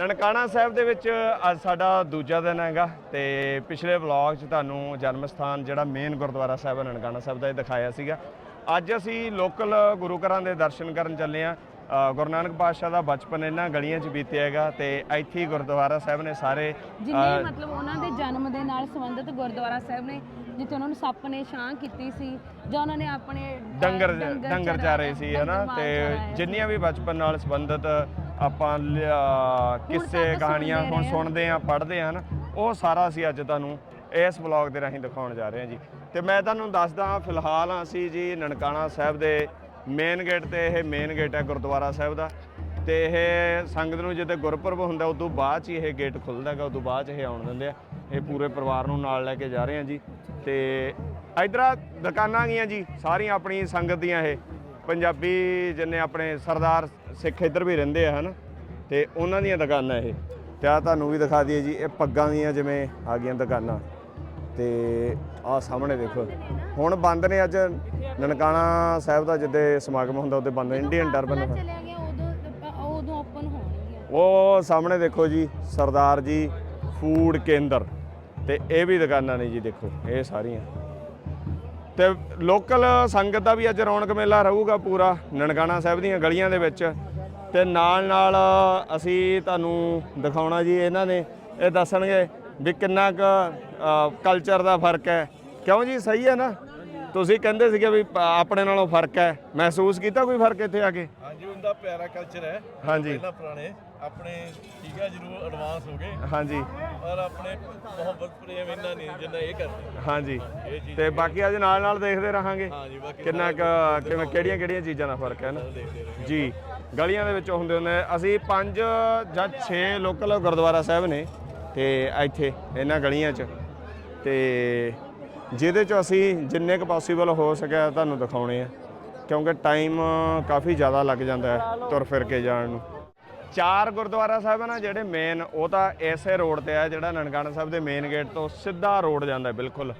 ਨਨਕਾਣਾ ਸਾਹਿਬ ਦੇ ਵਿੱਚ ਅੱਜ ਸਾਡਾ ਦੂਜਾ ਦਿਨ ਹੈਗਾ ਤੇ ਪਿਛਲੇ ਵਲੌਗ 'ਚ ਤੁਹਾਨੂੰ ਜਨਮ ਸਥਾਨ ਜਿਹੜਾ ਮੇਨ ਗੁਰਦੁਆਰਾ ਸਾਹਿਬ ਹੈ ਨਨਕਾਣਾ ਸਾਹਿਬ ਦਾ ਇਹ ਦਿਖਾਇਆ ਸੀਗਾ। ਅੱਜ ਅਸੀਂ ਲੋਕਲ ਗੁਰੂ ਘਰਾਂ ਦੇ ਦਰਸ਼ਨ ਕਰਨ ਚੱਲੇ ਆ ਗੁਰੂ ਨਾਨਕ ਪਾਤਸ਼ਾਹ ਦਾ ਬਚਪਨ ਇਹਨਾਂ ਗਲੀਆਂ 'ਚ ਬੀਤਿਆ ਹੈਗਾ ਤੇ ਇੱਥੇ ਗੁਰਦੁਆਰਾ ਸਾਹਿਬ ਨੇ ਸਾਰੇ ਜਿੰਨੇ ਮਤਲਬ ਉਹਨਾਂ ਦੇ ਜਨਮ ਦੇ ਨਾਲ ਸੰਬੰਧਿਤ ਗੁਰਦੁਆਰਾ ਸਾਹਿਬ ਨੇ ਜਿੱਥੇ ਉਹਨਾਂ ਨੂੰ ਸੱਪ ਨੇ ਛਾਂ ਕੀਤੀ ਸੀ ਜਾਂ ਉਹਨਾਂ ਨੇ ਆਪਣੇ ਡੰਗਰ ਡੰਗਰ ਚਰਾ- ਸੀ ਹਨਾ? ਤੇ। ਜਿੰਨੀਆਂ ਵੀ ਬਚਪਨ ਨਾਲ ਸੰਬੰਧਿਤ ਆਪਾਂ ਲਿਆ- ਕਿੱਸੇ ਕਹਾਣੀਆਂ ਹੁਣ। ਸੁਣਦੇ ਆ ਪੜ੍ਹਦੇ ਆ ਨਾ ਉਹ ਸਾਰਾ ਅਸੀਂ ਅੱਜ ਤੁਹਾਨੂੰ ਇਸ ਵਲੌਗ ਦੇ ਰਾਹੀਂ ਦਿਖਾਉਣ ਜਾ ਰਹੇ ਹਾਂ ਜੀ। ਤੇ ਮੈਂ ਤੁਹਾਨੂੰ ਦੱਸਦਾ ਫਿਲਹਾਲ ਅਸੀਂ ਜੀ ਨਨਕਾਣਾ ਸਾਹਿਬ ਦੇ ਮੇਨ ਗੇਟ ਤੇ ਇਹ ਮੇਨ ਗੇਟ ਹੈ ਗੁਰਦੁਆਰਾ ਸਾਹਿਬ ਦਾ। ਤੇ ਇਹ ਸੰਗਤ ਨੂੰ ਜਦੋਂ ਗੁਰਪੁਰਬ ਹੁੰਦਾ ਉਦੋਂ ਬਾਅਦ 'ਚ ਹੀ ਇਹ ਗੇਟ ਖੁੱਲਦਾ ਹੈਗਾ ਉਦੋਂ ਬਾਅਦ 'ਚ ਇਹ ਆਉਣ ਦਿੰਦੇ ਆ। ਇਹ ਪੂਰੇ ਪਰਿਵਾਰ ਨੂੰ ਨਾਲ ਲੈ ਕੇ ਜਾ ਰਹੇ ਹਾਂ ਜੀ। ਤੇ ਇਧਰ ਦੁਕਾਨਾਂ ਗਈਆਂ ਜੀ ਸਾਰੀਆਂ ਆਪਣੀ ਸੰਗਤ ਦੀਆਂ ਇਹ। ਪੰਜਾਬੀ ਜਿੰਨੇ ਆਪਣੇ ਸਰਦਾਰ ਸਿੱਖ ਇੱਧਰ ਵੀ ਰਹਿੰਦੇ ਆ ਹਨ? ਤੇ ਉਹਨਾਂ ਦੀਆਂ ਦੁਕਾਨਾਂ ਇਹ। ਤੇ ਆ ਤੁਹਾਨੂੰ ਵੀ ਦਿਖਾ ਦਈਏ ਜੀ ਇਹ ਪੱਗਾਂ ਦੀਆਂ ਜਿਵੇਂ ਆ ਗਈਆਂ ਦੁਕਾਨਾਂ। ਤੇ ਆ ਸਾਹਮਣੇ ਦੇਖੋ। ਹੁਣ ਬੰਦ ਨੇ ਅੱਜ ਨਨਕਾਣਾ ਸਾਹਿਬ ਦਾ ਜਿੱਦੇ ਸਮਾਗਮ ਹੁੰਦਾ ਉਹਦੇ ਬੰਦ ਇੰਡੀਅਨ ਟਰਬਨ ਚਲਿਆ ਗਿਆ ਉਦੋਂ ਉਦੋਂ ਓਪਨ ਹੋਣਗੀਆਂ। ਉਹ ਸਾਹਮਣੇ ਦੇਖੋ ਜੀ ਸਰਦਾਰ ਜੀ ਫੂਡ ਕੇਂਦਰ। ਤੇ ਇਹ ਵੀ ਦੁਕਾਨਾਂ ਨੇ ਜੀ ਦੇਖੋ ਇਹ ਸਾਰੀਆਂ। ਤੇ ਲੋਕਲ ਸੰਗਤ ਦਾ ਵੀ ਅੱਜ ਰੌਣਕ ਮੇਲਾ ਰਹੂਗਾ ਪੂਰਾ ਨਨਕਾਣਾ ਸਾਹਿਬ ਦੀਆਂ ਗਲੀਆਂ ਦੇ ਵਿੱਚ। ਤੇ ਨਾਲ ਨਾਲ ਅਸੀਂ ਤੁਹਾਨੂੰ ਦਿਖਾਉਣਾ ਜੀ ਇਹਨਾਂ ਨੇ ਇਹ ਦੱਸਣਗੇ ਵੀ ਕਿੰਨਾ ਕੁ ਕਲਚਰ ਦਾ ਫ਼ਰਕ ਹੈ। ਕਿਉਂ ਜੀ? ਸਹੀ ਹੈ ਨਾ? ਤੁਸੀਂ ਕਹਿੰਦੇ ਸੀਗੇ ਵੀ ਆਪਣੇ ਨਾਲੋਂ ਫ਼ਰਕ ਹੈ। ਮਹਿਸੂਸ ਕੀਤਾ ਕੋਈ ਫ਼ਰਕ ਇੱਥੇ ਆ ਕੇ? ਹਾਂਜੀ ਉਹਦਾ ਪਿਆਰਾ ਕਲਚਰ ਹੈ। ਹਾਂਜੀ। ਪਹਿਲਾਂ ਪੁਰਾਣੇ ਆਪਣੇ ਠੀਕ ਹੈ ਜ਼ਰੂਰ ਐਡਵਾਂਸ ਹੋ ਗਏ। ਹਾਂਜੀ। ਪਰ ਆਪਣੇ ਮੁਹੱਬਤ ਪ੍ਰੇਮ ਇੰਨਾ ਨਹੀਂ ਜਿੰਨਾ ਇਹ ਕਰਦੇ ਹਾਂਜੀ। ਇਹ ਚੀਜ਼ ਤੇ ਬਾਕੀ ਅੱਜ ਨਾਲ ਨਾਲ ਦੇਖਦੇ ਰਹਾਂਗੇ। ਹਾਂਜੀ ਬਾਕੀ ਕਿੰਨਾ ਕੁ ਕਿਵੇਂ ਕਿਹੜੀਆਂ ਕਿਹੜੀਆਂ ਚੀਜ਼ਾਂ ਦਾ ਫ਼ਰਕ ਹੈ ਨਾ? ਦੇਖਦੇ ਰਹੇ ਜੀ ਗਲੀਆਂ ਦੇ ਵਿੱਚ ਹੁੰਦੇ ਹੁੰਦੇ ਅਸੀਂ ਪੰਜ ਜਾਂ 6 ਲੋਕਲ ਗੁਰਦੁਆਰਾ ਸਾਹਿਬ ਨੇ ਤੇ ਇੱਥੇ ਇਹਨਾਂ ਗਲੀਆਂ 'ਚ। ਤੇ ਜਿਹਦੇ 'ਚ ਅਸੀਂ ਜਿੰਨੇ ਕੁ ਪੋਸੀਬਲ ਹੋ ਸਕਿਆ ਤੁਹਾਨੂੰ ਦਿਖਾਉਣੇ ਆ। ਕਿਉਂਕਿ ਟਾਈਮ ਕਾਫੀ ਜ਼ਿਆਦਾ ਲੱਗ ਜਾਂਦਾ ਹੈ ਤੁਰ ਫਿਰ ਕੇ ਜਾਣ ਨੂੰ। ਚਾਰ ਗੁਰਦੁਆਰਾ ਸਾਹਿਬ ਨਾ ਜਿਹੜੇ ਮੇਨ ਉਹ ਤਾਂ ਐਸੇ ਰੋਡ ਤੇ ਆ ਜਿਹੜਾ ਨਨਕਾਣਾ ਸਾਹਿਬ ਦੇ ਮੇਨ ਗੇਟ ਤੋਂ ਸਿੱਧਾ ਰੋਡ ਜਾਂਦਾ ਬਿਲਕੁਲ।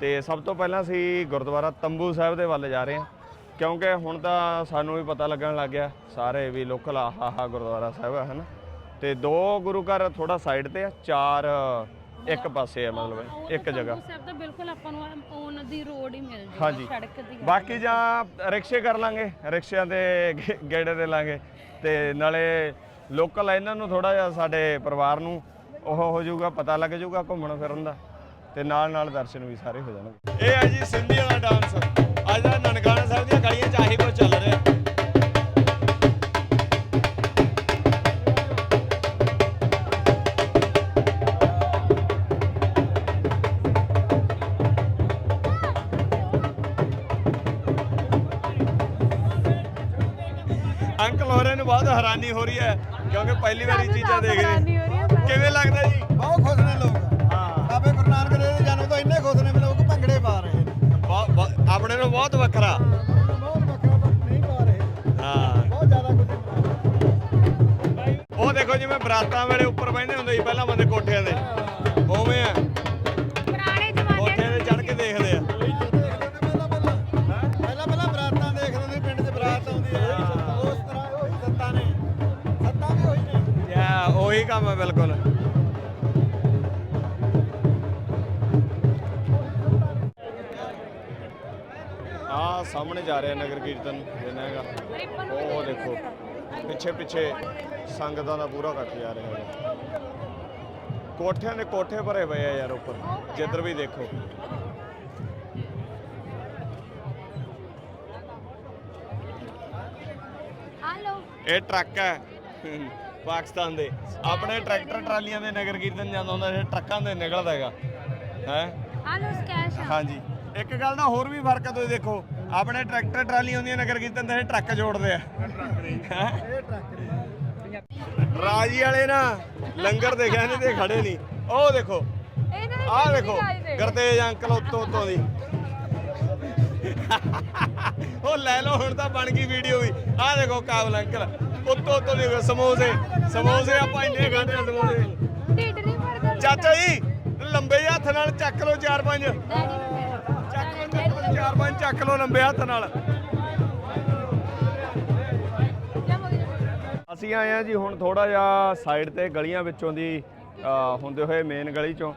ਤੇ ਸਭ ਤੋਂ ਪਹਿਲਾਂ ਅਸੀਂ ਗੁਰਦੁਆਰਾ ਤੰਬੂ ਸਾਹਿਬ ਦੇ ਵੱਲ ਜਾ ਰਹੇ ਹਾਂ। ਕਿਉਂਕਿ ਹੁਣ ਤਾਂ ਸਾਨੂੰ ਵੀ ਪਤਾ ਲੱਗਣ ਲੱਗ ਗਿਆ ਸਾਰੇ ਵੀ ਲੋਕਲ ਆਹ ਆਹ ਗੁਰਦੁਆਰਾ ਸਾਹਿਬ ਹੈ ਹਨਾ? ਤੇ ਦੋ ਗੁਰੂ ਘਰ ਥੋੜਾ ਸਾਈਡ ਤੇ ਆ ਚਾਰ ਇੱਕ ਪਾਸੇ ਆ ਮਤਲਬ ਇੱਕ ਜਗ੍ਹਾ। ਸਾਹਿਬ ਤਾਂ ਬਿਲਕੁਲ ਆਪਾਂ ਨੂੰ ਔਨ ਦੀ ਰੋਡ ਹੀ ਮਿਲ ਜੂਗਾ ਹਾਂਜੀ। ਸੜਕ ਦੀ ਬਾਕੀ ਜਾਂ ਰਿਕਸ਼ੇ ਕਰ ਲਾਂਗੇ ਰਿਕਸ਼ਿਆਂ ਦੇ ਗੇੜੇ ਦੇ ਲਾਂਗੇ। ਤੇ ਨਾਲੇ ਲੋਕਲ ਇਹਨਾਂ ਨੂੰ ਥੋੜਾ ਜਿਹਾ ਸਾਡੇ ਪਰਿਵਾਰ ਨੂੰ ਉਹ ਹੋ ਜਾਊਗਾ, ਪਤਾ ਲੱਗ ਜਾਊਗਾ ਘੁੰਮਣ ਫਿਰਨ ਦਾ ਤੇ ਨਾਲ ਨਾਲ ਦਰਸ਼ਨ ਵੀ ਸਾਰੇ ਹੋ ਜਾਣਗੇ। ਇਹ ਹੈ ਜੀ ਸਿੰਧੀ ਵਾਲਾ ਡਾਂਸ ਅੱਜ ਦਾ ਨਨਕਾਣਾ ਸਾਹਿਬ ਦੀਆਂ ਗਲੀਆਂ 'ਚ ਆਹੀ ਕੁਝ ਚੱਲ ਰਿਹਾ। ਅੰਕਲ ਹੋਰਾਂ ਨੂੰ ਬਹੁਤ ਹੈਰਾਨੀ ਹੋ ਰਹੀ ਹੈ। ਕਿਉਂਕਿ ਪਹਿਲੀ ਵਾਰੀ ਚੀਜ਼ਾਂ ਦੇਖ ਰਹੇ। ਕਿਵੇਂ ਲੱਗਦਾ ਜੀ? ਬਹੁਤ ਖੁਸ਼ ਨੇ ਲੋਕ। ਹਾਂ। ਬਾਬੇ ਗੁਰੂ ਨਾਨਕ ਦੇਵ ਦੇ ਜਨਮ ਤੋਂ ਇੰਨੇ ਖੁਸ਼ ਨੇ ਵੀ ਲੋਕ ਭੰਗੜੇ ਪਾ ਰਹੇ ਨੇ। ਬਹੁਤ- ਬਹੁਤ- ਆਪਣੇ ਨੂੰ ਬਹੁਤ ਵੱਖਰਾ। ਬਹੁਤ ਵੱਖਰਾ ਪਰ ਨਹੀਂ ਪਾ ਰਹੇ। ਹਾਂ। ਬਹੁਤ ਜ਼ਿਆਦਾ ਖੁਸ਼ੀ ਉਹ ਦੇਖੋ ਜਿਵੇਂ ਬਰਾਤਾਂ ਵੇਲੇ ਉੱਪਰ ਬੈਠੇ ਹੁੰਦੇ ਸੀ ਪਹਿਲਾਂ ਬੰਦੇ ਕੋਠਿਆਂ ਦੇ ਉਵੇਂ ਆ। ਉਹੀ ਕੰਮ ਹੈ ਬਿਲਕੁਲ। ਆ ਸਾਹਮਣੇ ਜਾ ਰਿਹਾ ਨਗਰ ਕੀਰਤਨ ਜਿੰਨਾ ਹੈਗਾ। ਉਹ ਦੇਖੋ ਪਿੱਛੇ ਪਿੱਛੇ ਸੰਗਤਾਂ ਦਾ ਪੂਰਾ ਇਕੱਠ ਜਾ ਰਿਹਾ ਹੈ ਕੋਠਿਆਂ ਦੇ ਕੋਠੇ ਭਰੇ ਪਏ ਆ ਯਾਰ ਉੱਪਰ। ਜਿੱਧਰ ਵੀ ਦੇਖੋ। ਹਲੋ ਇਹ ਟਰੱਕ ਹੈ। ਪਾਕਿਸਤਾਨ ਦੇ। ਆਪਣੇ ਟਰੈਕਟਰ ਟਰਾਲੀਆਂ ਦੇ ਨਗਰ ਕੀਰਤਨ ਜਾਂਦਾ ਹੁੰਦਾ ਇਹ ਟਰੱਕਾਂ ਦੇ ਨਿਕਲਦਾ ਹੈਗਾ। ਹੈ? ਹਲੋ ਸਕੈਸ਼ ਹਾਂਜੀ। ਇੱਕ ਗੱਲ ਦਾ ਹੋਰ ਵੀ ਫ਼ਰਕ ਹੈ ਤੁਸੀਂ ਦੇਖੋ ਆਪਣੇ ਟਰੈਕਟਰ ਟਰਾਲੀਆਂ ਹੁੰਦੀਆਂ ਨਗਰ ਕੀਰਤਨ ਇਹ ਟਰੱਕ ਜੋੜਦੇ ਆ? ਇਹ ਟਰੱਕ ਰਾਜੀ ਵਾਲੇ ਨਾ ਲੰਗਰ ਦੇ ਗਏ ਨੇ ਤੇ ਖੜੇ ਨਹੀਂ। ਉਹ ਦੇਖੋ ਦੇ ਆਹ ਦੇਖੋ ਗਰਤੇਜ ਅੰਕਲ ਉੱਤੋਂ ਉੱਤੋਂ ਦੀ। ਉਹ ਲੈ ਲਓ ਹੁਣ ਤਾਂ ਬਣ ਗਈ ਵੀਡੀਓ ਵੀ। ਆਹ ਦੇਖੋ ਕਾਬਲ ਅੰਕਲ। ਉੱਤੋਂ ਉੱਤੋਂ ਦੀ ਸਮੋਸੇ ਸਮੋਸੇ ਆਪਾਂ ਇੰਨੇ ਖਾਂਦੇ ਆ ਸਮੋਸੇ। ਢਿੱਡ ਨਹੀਂ ਭਰਦਾ। ਚਾਚਾ ਜੀ ਲੰਬੇ ਹੱਥ ਨਾਲ ਚੱਕ ਲਓ ਚਾਰ ਪੰਜ। ਚੱਕ ਲਓ ਚੱਕ ਲਓ ਚਾਰ ਪੰਜ ਚੱਕ ਲਓ ਲੰਬੇ ਹੱਥ ਨਾਲ। ਅਸੀਂ ਆਏ ਆ ਜੀ ਹੁਣ ਥੋੜਾ ਜਿਹਾ ਸਾਈਡ ਤੇ ਗਲੀਆਂ ਵਿੱਚੋਂ ਦੀ ਹੁੰਦੇ ਹੋਏ ਮੇਨ ਗਲੀ ਚੋਂ।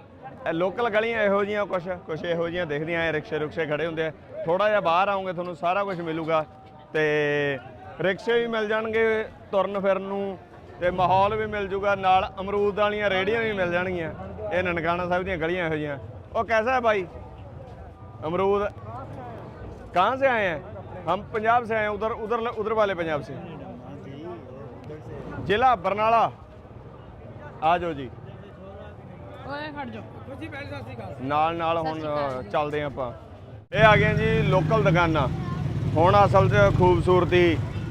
ਇਹ ਲੋਕਲ ਗਲੀਆਂ ਇਹੋ ਜੀਆਂ ਕੁਛ ਕੁਛ ਇਹੋ ਜੀਆਂ ਦਿਖਦੀਆਂ ਐ ਰਿਕਸ਼ੇ ਰੁਕਸ਼ੇ ਖੜੇ ਹੁੰਦੇ ਆ। ਥੋੜਾ ਜਿਹਾ ਬਾਹਰ ਆਉਂਗੇ ਤੁਹਾਨੂੰ ਸਾਰਾ ਕੁਝ ਮਿਲੂਗਾ। ਤੇ ਰਿਕਸ਼ੇ ਵੀ ਮਿਲ ਜਾਣਗੇ ਤੁਰਨ ਫਿਰਨ ਨੂੰ ਤੇ ਮਾਹੌਲ ਵੀ ਮਿਲ ਜੂਗਾ ਨਾਲ ਅਮਰੂਦ ਵਾਲੀਆਂ ਰੇੜੀਆਂ ਵੀ ਮਿਲ ਜਾਣਗੀਆਂ ਇਹ ਨਨਕਾਣਾ ਸਾਹਿਬ ਦੀਆਂ ਗਲੀਆਂ ਇਹੋ ਜੀਆਂ ਉਹ ਕੈਸਾ ਹੈ ਭਾਈ अमरूद कहाँ से आए हैं हम पंजाब से आए हैं उधर उधर उधर वाले पंजाब से जिला बरनाला आ जाओ जी ਓਏ ਖੜ ਜਾ ਨਾਲ ਨਾਲ ਹੁਣ ਅ, ਚੱਲਦੇ ਹਾਂ ਆਪਾਂ ਇਹ ਆ ਗਏ ਜੀ ਲੋਕਲ ਦੁਕਾਨਾਂ ਹੁਣ ਅਸਲ 'ਚ ਖੂਬਸੂਰਤੀ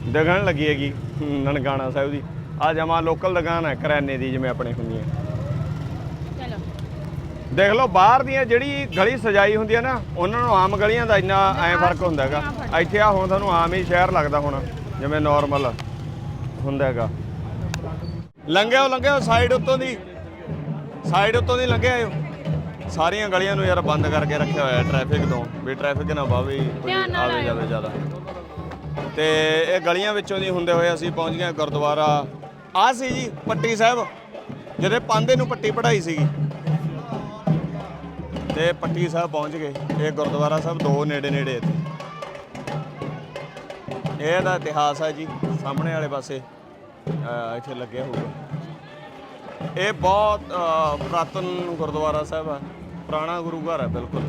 ਦਿਖਣ ਲੱਗੀ ਹੈਗੀ ਨਨਕਾਣਾ ਸਾਹਿਬ ਦੀ। ਆ ਜਮਾ ਲੋਕਲ ਦੁਕਾਨ ਹੈ ਕਰਿਆਨੇ ਦੀ ਜਿਵੇਂ ਆਪਣੇ ਹੁੰਦੀ ਹੈ। ਚਲੋ। ਦੇਖ ਲਓ ਬਾਹਰ ਦੀਆਂ ਜਿਹੜੀ ਗਲੀ ਸਜਾਈ ਹੁੰਦੀ ਹੈ ਨਾ ਉਹਨਾਂ ਨੂੰ ਆਮ ਗਲੀਆਂ ਦਾ ਇੰਨਾ ਐ ਫ਼ਰਕ ਹੁੰਦਾ ਹੈਗਾ। ਇੱਥੇ ਆ ਹੁਣ ਤੁਹਾਨੂੰ ਆਮ ਹੀ ਸ਼ਹਿਰ ਲੱਗਦਾ ਹੁਣ ਜਿਵੇਂ ਨਾਰਮਲ ਹੁੰਦਾ ਹੈਗਾ। ਲੰਘਿਓ ਲੰਘਿਓ ਸਾਈਡ ਉੱਤੋਂ ਦੀ। ਸਾਈਡ ਉੱਤੋਂ ਦੀ ਲੰਘਿਆ ਸਾਰੀਆਂ ਗਲੀਆਂ ਨੂੰ ਯਾਰ ਬੰਦ ਕਰਕੇ ਰੱਖਿਆ ਹੋਇਆ ਟ੍ਰੈਫਿਕ ਤੋਂ ਵੀ ਟ੍ਰੈਫਿਕ ਨਾ ਵਾਵੇ ਆਵੇ ਆਇਓ। ਜਾਵੇ ਜ਼ਿਆਦਾ। ਤੇ ਇਹ ਗਲੀਆਂ ਵਿੱਚੋਂ ਦੀ ਹੁੰਦੇ ਹੋਏ ਅਸੀਂ ਪਹੁੰਚ ਗਏ ਗੁਰਦੁਆਰਾ। ਆ ਸੀ ਜੀ ਪੱਟੀ ਸਾਹਿਬ ਜਿਹਦੇ ਪਾਂਦੇ ਨੂੰ ਪੱਟੀ ਪੜਾਈ ਸੀਗੀ। ਤੇ ਪੱਟੀ ਸਾਹਿਬ ਪਹੁੰਚ ਗਏ ਇਹ ਗੁਰਦੁਆਰਾ ਸਾਹਿਬ ਦੋ ਨੇੜੇ ਨੇੜੇ ਇੱਥੇ। ਇਹ ਦਾ ਇਤਿਹਾਸ ਹੈ ਜੀ ਸਾਹਮਣੇ ਵਾਲੇ ਪਾਸੇ ਅਹ ਇੱਥੇ ਲੱਗਿਆ ਹੋਊਗਾ। ਇਹ ਬਹੁਤ ਅਹ, ਪੁਰਾਤਨ ਗੁਰਦੁਆਰਾ ਸਾਹਿਬ ਆ ਪੁਰਾਣਾ ਗੁਰੂ ਘਰ ਹੈ ਬਿਲਕੁਲ।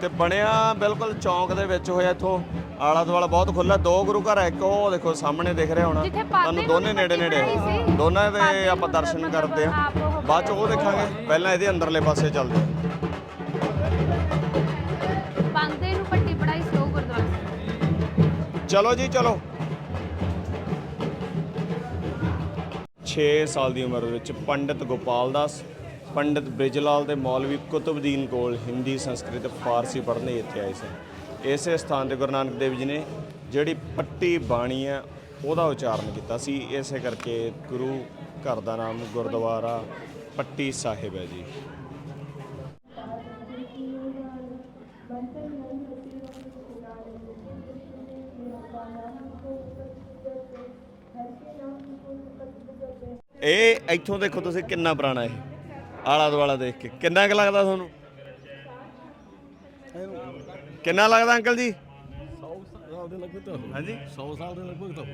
ਤੇ ਬਣਿਆ ਬਿਲਕੁਲ ਚੌਂਕ ਦੇ ਵਿੱਚ ਹੋਇਆ ਇੱਥੋਂ। ਆਲਾ ਦੁਆਲਾ ਬਹੁਤ ਖੁੱਲਾ ਦੋ ਗੁਰੂ ਘਰ ਹੈ ਇੱਕ ਉਹ ਦੇਖੋ ਸਾਹਮਣੇ ਦਿਖ ਰਿਹਾ ਹੋਣਾ। ਜਿੱਥੇ ਤੁਹਾਨੂੰ ਦੋਨੇ ਨੇੜੇ ਨੇੜੇ। ਦੋਨਾਂ ਦੇ ਆਪਾਂ ਦਰਸ਼ਨ ਕਰਦੇ ਆ ਬਾਅਦ ਚ ਉਹ ਦੇਖਾਂਗੇ। ਪਹਿਲਾਂ ਇਹਦੇ ਅੰਦਰਲੇ ਪਾਸੇ ਚੱਲਦੇ ਹਾਂ। ਪਾਂਦੇ ਨੂੰ ਪੱਟੀ ਪੜਾਈ ਸੋ ਗੁਰਦੁਆਰਾ। ਚਲੋ ਜੀ ਚਲੋ। 6 ਸਾਲ ਦੀ ਉਮਰ ਵਿੱਚ ਪੰਡਿਤ ਗੋਪਾਲ ਦਾਸ ਪੰਡਿਤ ਬ੍ਰਿਜਲਾਲ ਤੇ ਮੌਲਵੀ ਕੁਤਬਦੀਨ ਕੋਲ ਹਿੰਦੀ ਸੰਸਕ੍ਰਿਤ ਫਾਰਸੀ ਪੜ੍ਹਨ ਇੱਥੇ ਆਏ ਸਨ। ਇਸੇ ਸਥਾਨ ਤੇ ਗੁਰੂ ਨਾਨਕ ਦੇਵ ਜੀ ਨੇ ਜਿਹੜੀ ਪੱਟੀ ਬਾਣੀ ਹੈ, ਉਹਦਾ ਉਚਾਰਨ ਕੀਤਾ ਸੀ। ਇਸੇ ਕਰਕੇ ਗੁਰੂ ਘਰ ਦਾ ਨਾਮ ਗੁਰਦੁਆਰਾ ਪੱਟੀ ਸਾਹਿਬ ਹੈ ਜੀ। ਇਹ ਇੱਥੋਂ ਦੇਖੋ ਤੁਸੀਂ ਕਿੰਨਾ ਪੁਰਾਣਾ ਇਹ। ਆਲਾ ਦੁਆਲਾ ਦੇਖ ਕੇ। ਕਿੰਨਾ ਕੁ ਲੱਗਦਾ ਤੁਹਾਨੂੰ? ਕਿੰਨਾ ਲੱਗਦਾ ਅੰਕਲ ਜੀ? 100 ਸਾਲ ਦੇ ਲਗਭਗ ਤਾਂ ਹਾਂਜੀ 100 ਸਾਲ ਦੇ ਲਗਭਗ ਤਾਂ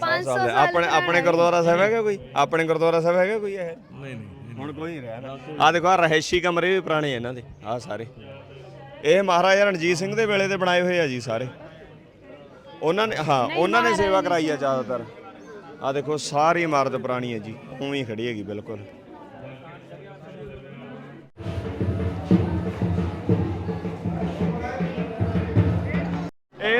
500 ਸਾਹਿਬ ਦੇ। ਸਾਲ ਆਪਣੇ ਆਪਣੇ ਗੁਰਦੁਆਰਾ ਸਾਹਿਬ ਹੈਗਾ ਕੋਈ? ਆਪਣੇ ਗੁਰਦੁਆਰਾ ਸਾਹਿਬ ਹੈਗਾ ਕੋਈ ਇਹ? ਨਹੀਂ ਨਹੀਂ ਹੁਣ ਕੋਈ ਨਹੀਂ ਰਿਹਾ ਆ ਦੇਖੋ ਆ ਰਹਿਸ਼ੀ ਕਮਰੇ ਵੀ ਪੁਰਾਣੇ ਇਹਨਾਂ ਦੇ। ਆ ਸਾਰੇ। ਇਹ ਮਹਾਰਾਜਾ ਰਣਜੀਤ ਸਿੰਘ ਦੇ ਵੇਲੇ ਦੇ ਬਣਾਏ ਹੋਏ ਆ ਜੀ ਸਾਰੇ। ਉਹਨਾਂ ਨੇ ਹਾਂ ਉਹਨਾਂ ਨੇ ਸੇਵਾ ਕਰਾਈ ਆ ਜ਼ਿਆਦਾਤਰ। ਆ ਦੇਖੋ ਸਾਰੀ ਇਮਾਰਤ ਪੁਰਾਣੀ ਹੈ ਜੀ। ਉਵੇਂ ਹੀ ਖੜੀ ਹੈਗੀ ਬਿਲਕੁਲ।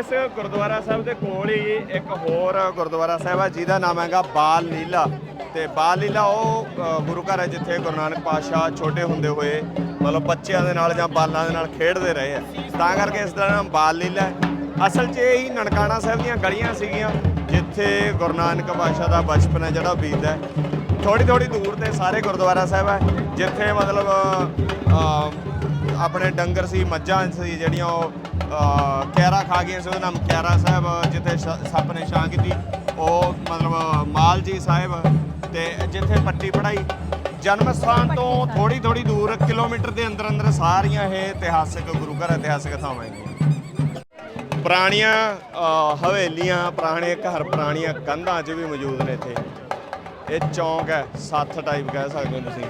ਇਸ ਗੁਰਦੁਆਰਾ ਸਾਹਿਬ ਦੇ ਕੋਲ ਹੀ ਇੱਕ ਹੋਰ ਗੁਰਦੁਆਰਾ ਸਾਹਿਬ ਹੈ ਜਿਹਦਾ ਨਾਮ ਹੈਗਾ ਬਾਲ ਲੀਲਾ। ਤੇ ਬਾਲ ਲੀਲਾ ਉਹ ਗੁਰੂ ਘਰ ਹੈ ਜਿੱਥੇ ਗੁਰੂ ਨਾਨਕ ਪਾਤਸ਼ਾਹ ਛੋਟੇ ਹੁੰਦੇ ਹੋਏ ਮਤਲਬ ਬੱਚਿਆਂ ਦੇ ਨਾਲ ਜਾਂ ਬਾਲਾਂ ਦੇ ਨਾਲ ਖੇਡਦੇ ਰਹੇ ਆ। ਤਾਂ ਕਰਕੇ ਇਸ ਦਾ ਨਾਮ ਬਾਲ ਲੀਲਾ ਹੈ। ਅਸਲ 'ਚ ਇਹ ਹੀ ਨਨਕਾਣਾ ਸਾਹਿਬ ਦੀਆਂ ਗਲੀਆਂ ਸੀਗੀਆਂ, ਜਿੱਥੇ ਗੁਰੂ ਨਾਨਕ ਪਾਤਸ਼ਾਹ ਦਾ ਬਚਪਨ ਹੈ, ਜਿਹੜਾ ਬੀਤਦਾ ਹੈ। ਥੋੜੀ ਥੋੜੀ ਦੂਰ ਤੇ ਸਾਰੇ ਗੁਰਦੁਆਰਾ ਸਾਹਿਬ ਹੈ ਜਿੱਥੇ ਮਤਲਬ ਆਪਣੇ ਡੰਗਰ ਸੀ ਮੱਝਾਂ ਸੀ ਜਿਹੜੀਆਂ ਉਹ ਕੈਰਾ ਖਾ ਗਈਆਂ ਸੀ ਉਹਦਾ ਨਾਮ ਕੈਰਾ ਸਾਹਿਬ ਜਿੱਥੇ ਸੱਪ ਨੇ ਛਾਂ ਕੀਤੀ। ਉਹ ਮਤਲਬ ਮਾਲ ਜੀ ਸਾਹਿਬ ਤੇ ਜਿੱਥੇ ਪੱਟੀ ਪੜਾਈ ਜਨਮ ਸਥਾਨ ਤੋਂ ਥੋੜੀ ਥੋੜੀ ਦੂਰ ਕਿਲੋਮੀਟਰ ਦੇ ਅੰਦਰ ਅੰਦਰ ਸਾਰੀਆਂ ਇਹ ਇਤਿਹਾਸਕ ਗੁਰੂ ਘਰ ਇਤਿਹਾਸਕ ਥਾਵਾਂ ਹੈਗੀਆਂ। ਪੁਰਾਣੀਆਂ ਹਵੇਲੀਆਂ ਪੁਰਾਣੇ ਘਰ ਪੁਰਾਣੀਆਂ ਕੰਧਾਂ 'ਚ ਵੀ ਮੌਜੂਦ ਨੇ ਇੱਥੇ। ਇਹ ਚੌਂਕ ਹੈ ਸੱਥ ਟਾਈਪ ਕਹਿ ਸਕਦੇ ਹੋ ਤੁਸੀਂ।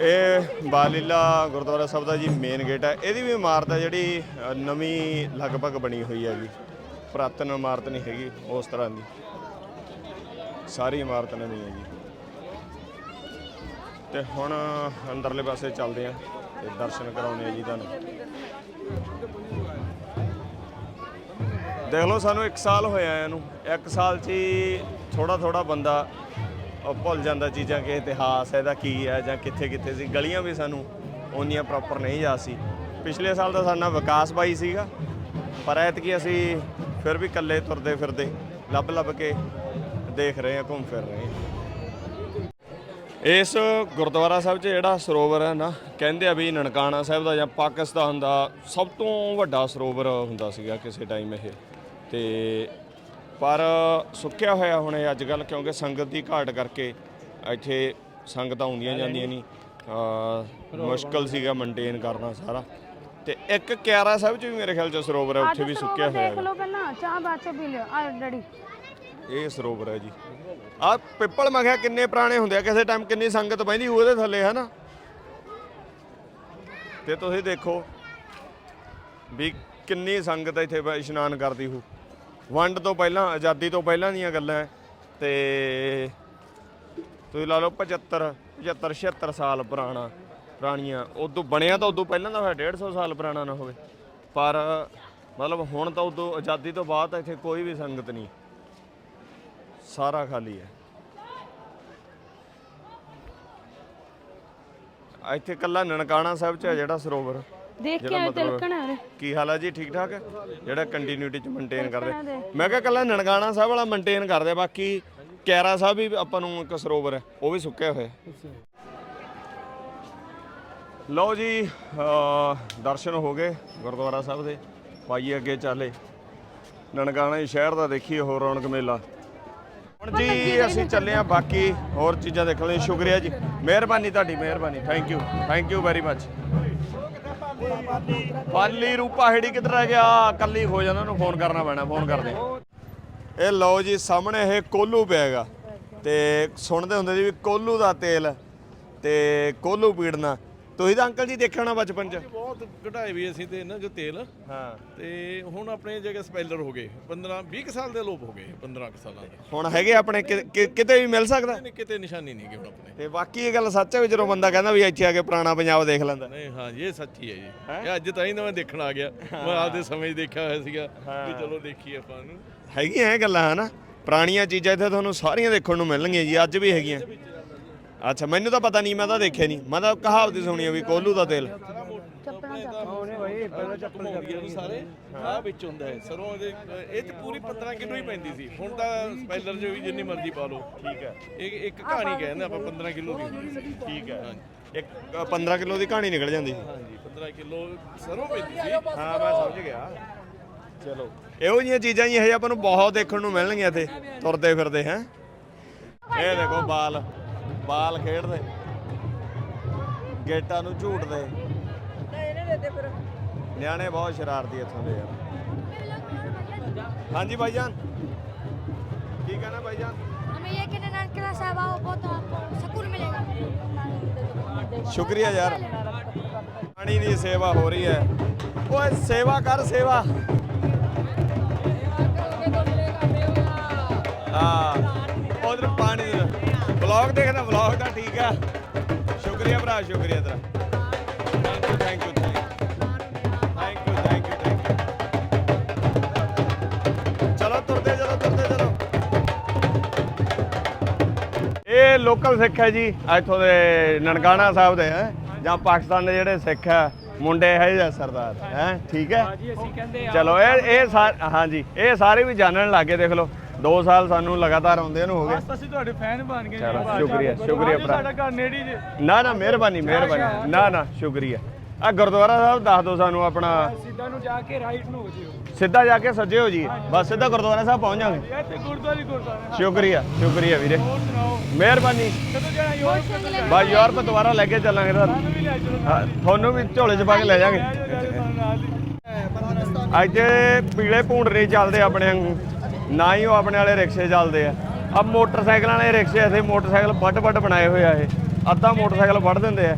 ਇਹ ਬਾਲੀਲਾ ਗੁਰਦੁਆਰਾ ਸਾਹਿਬ ਦਾ ਜੀ ਮੇਨ ਗੇਟ ਹੈ। ਇਹਦੀ ਵੀ ਇਮਾਰਤ ਹੈ ਜਿਹੜੀ ਅ, ਨਵੀਂ ਲਗਭਗ ਬਣੀ ਹੋਈ ਹੈਗੀ ਪੁਰਾਤਨ ਇਮਾਰਤ ਨਹੀਂ ਹੈਗੀ ਉਸ ਤਰ੍ਹਾਂ ਦੀ। ਸਾਰੀ ਇਮਾਰਤ ਨਵੀਂ ਹੈ ਜੀ। ਤੇ ਹੁਣ ਅੰਦਰਲੇ ਪਾਸੇ ਚੱਲਦੇ ਹਾਂ ਤੇ ਦਰਸ਼ਨ ਕਰਾਉਣੇ ਆ ਜੀ ਤੁਹਾਨੂੰ। ਦੇਖ ਲਓ ਸਾਨੂੰ 1 ਸਾਲ ਹੋਇਆ ਇਹਨੂੰ। ਨੂੰ 1 ਸਾਲ 'ਚ ਹੀ ਥੋੜਾ ਥੋੜਾ ਬੰਦਾ ਭੁੱਲ ਜਾਂਦਾ ਚੀਜ਼ਾਂ ਕਿ ਇਤਿਹਾਸ ਇਹਦਾ ਕੀ ਹੈ ਜਾਂ ਕਿੱਥੇ ਕਿੱਥੇ ਸੀ। ਗਲੀਆਂ ਵੀ ਸਾਨੂੰ ਓਨੀਆਂ ਪ੍ਰੋਪਰ ਨਹੀਂ ਯਾਦ ਸੀ। ਪਿਛਲੇ ਸਾਲ ਦਾ ਸਾਡਾ ਵਿਕਾਸ ਬਾਈ ਸੀਗਾ, ਪਰ ਐਤਕੀ ਅਸੀਂ ਫਿਰ ਵੀ ਇਕੱਲੇ ਤੁਰਦੇ ਫਿਰਦੇ ਲੱਭ ਲੱਭ ਕੇ ਦੇਖ ਰਹੇ ਹਾਂ, ਘੁੰਮ ਫਿਰ ਰਹੇ ਹਾਂ। ਇਸ ਗੁਰਦੁਆਰਾ ਸਾਹਿਬ 'ਚ ਜਿਹੜਾ ਸਰੋਵਰ ਹੈ ਨਾ, ਕਹਿੰਦੇ ਆ ਵੀ ਨਨਕਾਣਾ ਸਾਹਿਬ ਦਾ ਜਾਂ ਪਾਕਿਸਤਾਨ ਦਾ ਸਭ ਤੋਂ ਵੱਡਾ ਸਰੋਵਰ ਹੁੰਦਾ ਸੀਗਾ ਕਿਸੇ ਟਾਈਮ ਇਹ। ਤੇ ਪਰ ਸੁੱਕਿਆ ਹੋਇਆ ਹੁਣ ਇਹ ਅੱਜ ਕੱਲ ਕਿਉਂਕਿ ਸੰਗਤ ਦੀ ਘਾਟ ਕਰਕੇ ਇੱਥੇ ਸੰਗਤਾਂ ਆਉਂਦੀਆਂ ਜਾਂਦੀਆਂ ਨਹੀਂ। ਮੁਸ਼ਕਲ ਸੀਗਾ ਮੇਨਟੇਨ ਕਰਨਾ ਸਾਰਾ। ਤੇ ਇੱਕ ਕਿਆਰਾ ਸਾਹਿਬ ਚ ਵੀ ਮੇਰੇ ਖਿਆਲ ਚ ਸਰੋਵਰ ਹੈ ਉੱਥੇ ਵੀ ਸੁੱਕਿਆ ਹੋਇਆ ਦੇਖ ਹੈ ਲਓ ਪਹਿਲਾਂ ਚਾਹ ਬਾਅਦ ਚ ਪੀ ਲਿਓ। ਆ ਡੈਡੀ। ਇਹ ਸਰੋਵਰ ਹੈ ਜੀ। ਆ ਪਿੱਪਲ ਮੈਂ ਕਿਹਾ ਕਿੰਨੇ ਪੁਰਾਣੇ ਹੁੰਦੇ ਆ ਕਿਸੇ ਟਾਈਮ ਕਿੰਨੀ ਸੰਗਤ ਬਹਿੰਦੀ ਹੋਊ ਉਹਦੇ ਥੱਲੇ ਹੈ ਨਾ ਤੇ ਤੁਸੀਂ ਦੇਖੋ ਵੀ ਕਿੰਨੀ ਸੰਗਤ ਇੱਥੇ ਬ- ਇਸ਼ਨਾਨ ਕਰਦੀ ਹੋ ਵੰਡ ਤੋਂ ਪਹਿਲਾਂ, ਆਜ਼ਾਦੀ ਤੋਂ ਪਹਿਲਾਂ ਦੀਆਂ ਗੱਲਾਂ ਹੈ। ਤੇ ਤੁਸੀਂ ਲਾ ਲਓ 75 75 76 ਸਾਲ ਪੁਰਾਣਾ ਪੁਰਾਣੀਆਂ ਉਦੋਂ ਬਣਿਆ ਤਾਂ ਉਦੋਂ ਪਹਿਲਾਂ ਦਾ ਹੋਇਆ 150 ਸਾਲ ਪੁਰਾਣਾ ਨਾ ਹੋਵੇ। ਪਰ ਮਤਲਬ ਹੁਣ ਤਾਂ ਉਦੋਂ ਆਜ਼ਾਦੀ ਤੋਂ ਬਾਅਦ ਤਾਂ ਇੱਥੇ ਕੋਈ ਵੀ ਸੰਗਤ ਨਹੀਂ। ਸਾਰਾ ਖਾਲੀ ਹੈ। ਇੱਥੇ ਕੱਲਾ ਨਨਕਾਣਾ ਸਾਹਿਬ ਚ ਹੈ ਜਿਹੜਾ ਸਰੋਵਰ। ਦੇਖ ਕੇ ਆਏ ਤਿਲਕਣ ਆ ਰਹੇ ਕੀ ਹਾਲ ਹੈ ਜੀ? ਠੀਕ ਠਾਕ? ਜਿਹੜਾ ਕੰਟੀਨਿਊਟੀ ਚ ਮੇਨਟੇਨ ਕਰਦੇ। ਮੈਂ ਕਿਹਾ ਕੱਲਾ ਨਨਕਾਣਾ ਸਾਹਿਬ ਵਾਲਾ ਮੇਨਟੇਨ ਕਰਦੇ ਬਾਕੀ ਕੈਰਾ ਸਾਹਿਬ ਵੀ ਆਪਾਂ ਨੂੰ ਇੱਕ ਸਰੋਵਰ ਹੈ ਉਹ ਵੀ ਸੁੱਕਿਆ ਹੋਇਆ ਲਓ ਜੀ ਦਰਸ਼ਨ ਹੋ ਗਏ ਗੁਰਦੁਆਰਾ ਸਾਹਿਬ ਦੇ। ਪਾਈਏ ਅੱਗੇ ਚਾਲੇ। ਨਨਕਾਣਾ ਹੀ ਸ਼ਹਿਰ ਦਾ ਦੇਖੀਏ ਹੋਰ ਰੌਣਕ ਮੇਲਾ। ਹੁਣ ਜੀ ਅਸੀਂ ਚੱਲੇ ਆ ਬਾਕੀ ਹੋਰ ਚੀਜ਼ਾਂ ਦੇਖਣ ਲਈ। ਸ਼ੁਕਰੀਆ ਜੀ। ਮਿਹਰਬਾਨੀ ਤੁਹਾਡੀ ਮਿਹਰਬਾਨੀ। Thank you thank you very much Pali Rupa Heri ਕਿੱਧਰ ਰਹਿ ਗਿਆ? ਕੱਲੀ ਹੋ ਜਾਂਦਾ, ਉਹਨੂੰ ਫੋਨ ਕਰਨਾ ਪੈਣਾ ਫੋਨ ਕਰਦੇ। ਇਹ ਲਓ ਜੀ, ਸਾਹਮਣੇ ਇਹ ਕੋਲੂ ਪਿਆ ਹੈਗਾ। ਤੇ ਸੁਣਦੇ ਹੁੰਦੇ ਜੀ ਵੀ ਕੋਲੂ ਦਾ ਤੇਲ ਤੇ ਕੋਲੂ ਪੀੜਨਾ। ਤੁਸੀਂ ਤਾਂ ਅੰਕਲ ਜੀ ਦੇਖਿਆ ਹੋਣਾ ਬਚਪਨ ਚ? ਬਹੁਤ ਘਟਾਏ ਵੀ ਅਸੀਂ ਤੇ ਇਹਨਾਂ ਜੋ ਤੇਲ। ਹਾਂ। ਤੇ ਹੁਣ ਆਪਣੇ ਜਗ੍ਹਾ ਸਪੈਲਰ ਹੋ ਗਏ 15 20 ਕੁ ਸਾਲ ਦੇ ਲੋਪ ਹੋ ਗਏ 15 ਕੁ ਸਾਲਾਂ ਦੇ। ਹੁਣ ਹੈਗੇ ਆਪਣੇ ਕਿ- ਕਿ- ਕਿਤੇ ਵੀ ਮਿਲ ਸਕਦਾ? ਨਹੀਂ, ਕਿਤੇ ਨਿਸ਼ਾਨੀ ਨਹੀਂ ਗੇ ਹੁਣ ਆਪਣੇ। ਤੇ ਬਾਕੀ ਇਹ ਗੱਲ ਸੱਚ ਹੈ ਵੀ ਜਦੋਂ ਬੰਦਾ ਕਹਿੰਦਾ ਵੀ ਇੱਥੇ ਆ ਕੇ ਪੁਰਾਣਾ ਪੰਜਾਬ ਦੇਖ ਲੈਂਦਾ। ਨਹੀਂ ਹਾਂ ਜੀ, ਇਹ ਸੱਚੀ ਹੈ ਜੀ। ਇਹ ਅੱਜ ਤਾਂ ਹੀ ਤਾਂ ਮੈਂ ਦੇਖਣ ਆ ਗਿਆ। ਮੈਂ ਆਪਦੇ ਸਮੇਂ 'ਚ ਦੇਖਿਆ ਹੋਇਆ ਸੀਗਾ ਵੀ ਚਲੋ ਦੇਖੀਏ ਆਪਾਂ ਨੂੰ। ਹੈਗੀਆਂ ਇਹ ਗੱਲਾਂ ਹਨਾ? ਪੁਰਾਣੀਆਂ ਚੀਜ਼ਾਂ ਇੱਥੇ ਤੁਹਾਨੂੰ ਸਾਰੀਆਂ ਦੇਖਣ ਨੂੰ ਮਿਲਣਗੀਆਂ ਜੀ ਅੱਜ ਵੀ ਹੈਗੀਆਂ। ਅੱਛਾ, ਮੈਨੂੰ ਤਾਂ ਪਤਾ ਨਹੀਂ, ਮੈਂ ਤਾਂ ਦੇਖਿਆ ਨਹੀਂ। ਮੈਂ ਤਾਂ ਕਹਾਵਤ ਹੀ ਸੁਣੀ ਆ ਵੀ ਕੋਲੂ ਦਾ ਤੇਲ। ਚੱਪਣਾ ਘੁਮਾਉਂਦੀਆਂ ਨੂੰ ਸਾਰੇ ਆ ਵਿੱਚ ਹੁੰਦਾ ਹੈ ਸਰੋਂ ਦੇ ਇਹ ਤੇ ਪੂਰੀ 15 ਕਿਲੋ ਹੀ ਪੈਂਦੀ ਸੀ ਹੁਣ ਤਾਂ ਸਪੈਲਰ 'ਚ ਵੀ ਜਿੰਨੀ ਮਰਜ਼ੀ ਪਾ ਲਓ ਠੀਕ ਹੈ ਇਹ ਇੱਕ ਕਹਾਣੀ ਕਹਿੰਦੇ ਆਪਾਂ 15 ਕਿਲੋ ਦੀ ਠੀਕ ਹੈ ਇੱਕ 15 ਕਿਲੋ ਦੀ ਕਹਾਣੀ ਨਿਕਲ ਜਾਂਦੀ ਸੀ। ਹਾਂਜੀ 15 ਕਿਲੋ ਸਰੋਂ ਪੈਂਦੀ ਸੀ ਹਾਂ, ਮੈਂ ਸਮਝ ਗਿਆ। ਚਲੋ। ਇਹੋ ਜਿਹੀਆਂ ਚੀਜ਼ਾਂ ਹੀ ਇਹ ਆਪਾਂ ਨੂੰ ਬਹੁਤ ਦੇਖਣ ਨੂੰ ਮਿਲਣਗੀਆਂ ਇੱਥੇ, ਤੁਰਦੇ ਫਿਰਦੇ, ਹੈ। ਇਹ ਦੇਖੋ ਬਾਲ। ਬਾਲ ਖੇਡਦੇ ਗੇਟਾਂ ਨੂੰ ਝੂਟਦੇ ਨਿਆਣੇ ਬਹੁਤ ਸ਼ਰਾਰਤੀ ਇੱਥੋਂ ਦੇ ਯਾਰ ਹਾਂਜੀ ਭਾਈਜਾਨ ਕੀ ਕਹਿਣਾ ਭਾਈਜਾਨ हमें ये कहना नान के साहब आओ बहुत आपको सुकून मिलेगा ਸ਼ੁਕਰੀਆ ਯਾਰ ਪਾਣੀ ਦੀ ਸੇਵਾ ਹੋ ਰਹੀ ਹੈ ਓਏ ਸੇਵਾ ਕਰ ਸੇਵਾ ਹਾਂ ਉਧਰ ਪਾਣੀ ਬਲੌਗ ਦੇਖਦਾ ਬਲੌਗ ਦਾ ਠੀਕ ਆ। ਸ਼ੁਕਰੀਆ ਭਰਾ ਸ਼ੁਕਰੀਆ ਤੇਰਾ। Thank you thank you thank you thank you ਚਲੋ ਤੁਰਦੇ ਚਲੋ ਤੁਰਦੇ ਚਲੋ। ਇਹ ਲੋਕਲ ਸਿੱਖ ਹੈ ਜੀ ਇੱਥੋਂ ਦੇ ਨਨਕਾਣਾ ਸਾਹਿਬ ਦੇ ਹੈ? ਜਾਂ ਪਾਕਿਸਤਾਨ ਦੇ ਜਿਹੜੇ ਸਿੱਖ ਹੈ ਮੁੰਡੇ ਹੈ ਜਾਂ ਸਰਦਾਰ ਹੈ? ਠੀਕ ਹੈ? ਚਲੋ ਇਹ ਇਹ ਹਾਂਜੀ ਇਹ ਸਾਰੇ ਵੀ ਜਾਣਨ ਲੱਗੇ ਦੇਖ ਲਓ। 2 ਸਾਲ ਸਾਨੂੰ ਲਗਾਤਾਰ ਆਉਂਦੇ ਨੂੰ ਹੋ ਗਏ ਬਸ ਅਸੀਂ ਤੁਹਾਡੇ ਫੈਨ ਬਣ ਗਏ ਚਲੋ, ਸ਼ੁਕਰੀਆ, ਸ਼ੁਕਰੀਆ ਭਰਾ। ਸਾਡਾ ਘਰ ਨੇੜੇ ਹੀ ਜੇ। ਨਾ ਨਾ ਮਿਹਰਬਾਨੀ ਮਿਹਰਬਾਨੀ। ਨਾ ਨਾ ਸ਼ੁਕਰੀਆ। ਆ ਗੁਰਦੁਆਰਾ ਸਾਹਿਬ ਦੱਸ ਦਿਓ ਸਾਨੂੰ ਆਪਣਾ। ਸਿੱਧਾ ਨੂੰ ਜਾ ਕੇ ਰਾਈਟ ਨੂੰ ਹੋ ਜਿਓ। ਸਿੱਧਾ ਜਾ ਕੇ ਸੱਜੇ ਹੋ ਜੀ। ਬਸ ਸਿੱਧਾ ਗੁਰਦੁਆਰਾ ਸਾਹਿਬ ਪਹੁੰਚ ਜਾਵਾਂਗੇ। ਇਹ ਤੇ ਗੁਰਦੁਆਰੇ ਗੁਰਦੁਆਰਾ। ਸ਼ੁਕਰੀਆ ਸ਼ੁਕਰੀਆ ਵੀਰੇ। ਹੋਰ ਸੁਣਾਓ? ਮਿਹਰਬਾਨੀ। ਕਦੋਂ ਜਾਣਾ? ਬਾਈ ਯੂਰਪ ਦੁਬਾਰਾ ਲੈ ਕੇ ਚੱਲਾਂਗੇ ਤੁਹਾਨੂੰ। ਵੀ ਲੈ ਚਲੋ ਹਾਂ, ਤੁਹਾਨੂੰ ਵੀ ਝੋਲੇ 'ਚ ਪਾ ਕੇ ਲੈ ਜਾਾਂਗੇ। ਨਾਲ ਹੀ ਅੱਜ ਪੀਲੇ ਭੂੰਡਰੇ ਚੱਲਦੇ ਆਪਣੇ ਵਾਂਗੂ। ਨਾ ਹੀ ਉਹ ਆਪਣੇ ਵਾਲੇ ਰਿਕਸ਼ੇ ਚੱਲਦੇ ਆ। ਆ ਮੋਟਰਸਾਈਕਲਾਂ ਵਾਲੇ ਰਿਕਸ਼ੇ ਇੱਥੇ ਮੋਟਰਸਾਈਕਲ ਵੱਡ ਵੱਡ ਬਣਾਏ ਹੋਏ ਆ ਇਹ। ਅੱਧਾ ਮੋਟਰਸਾਈਕਲ ਵੱਢ ਦਿੰਦੇ ਆ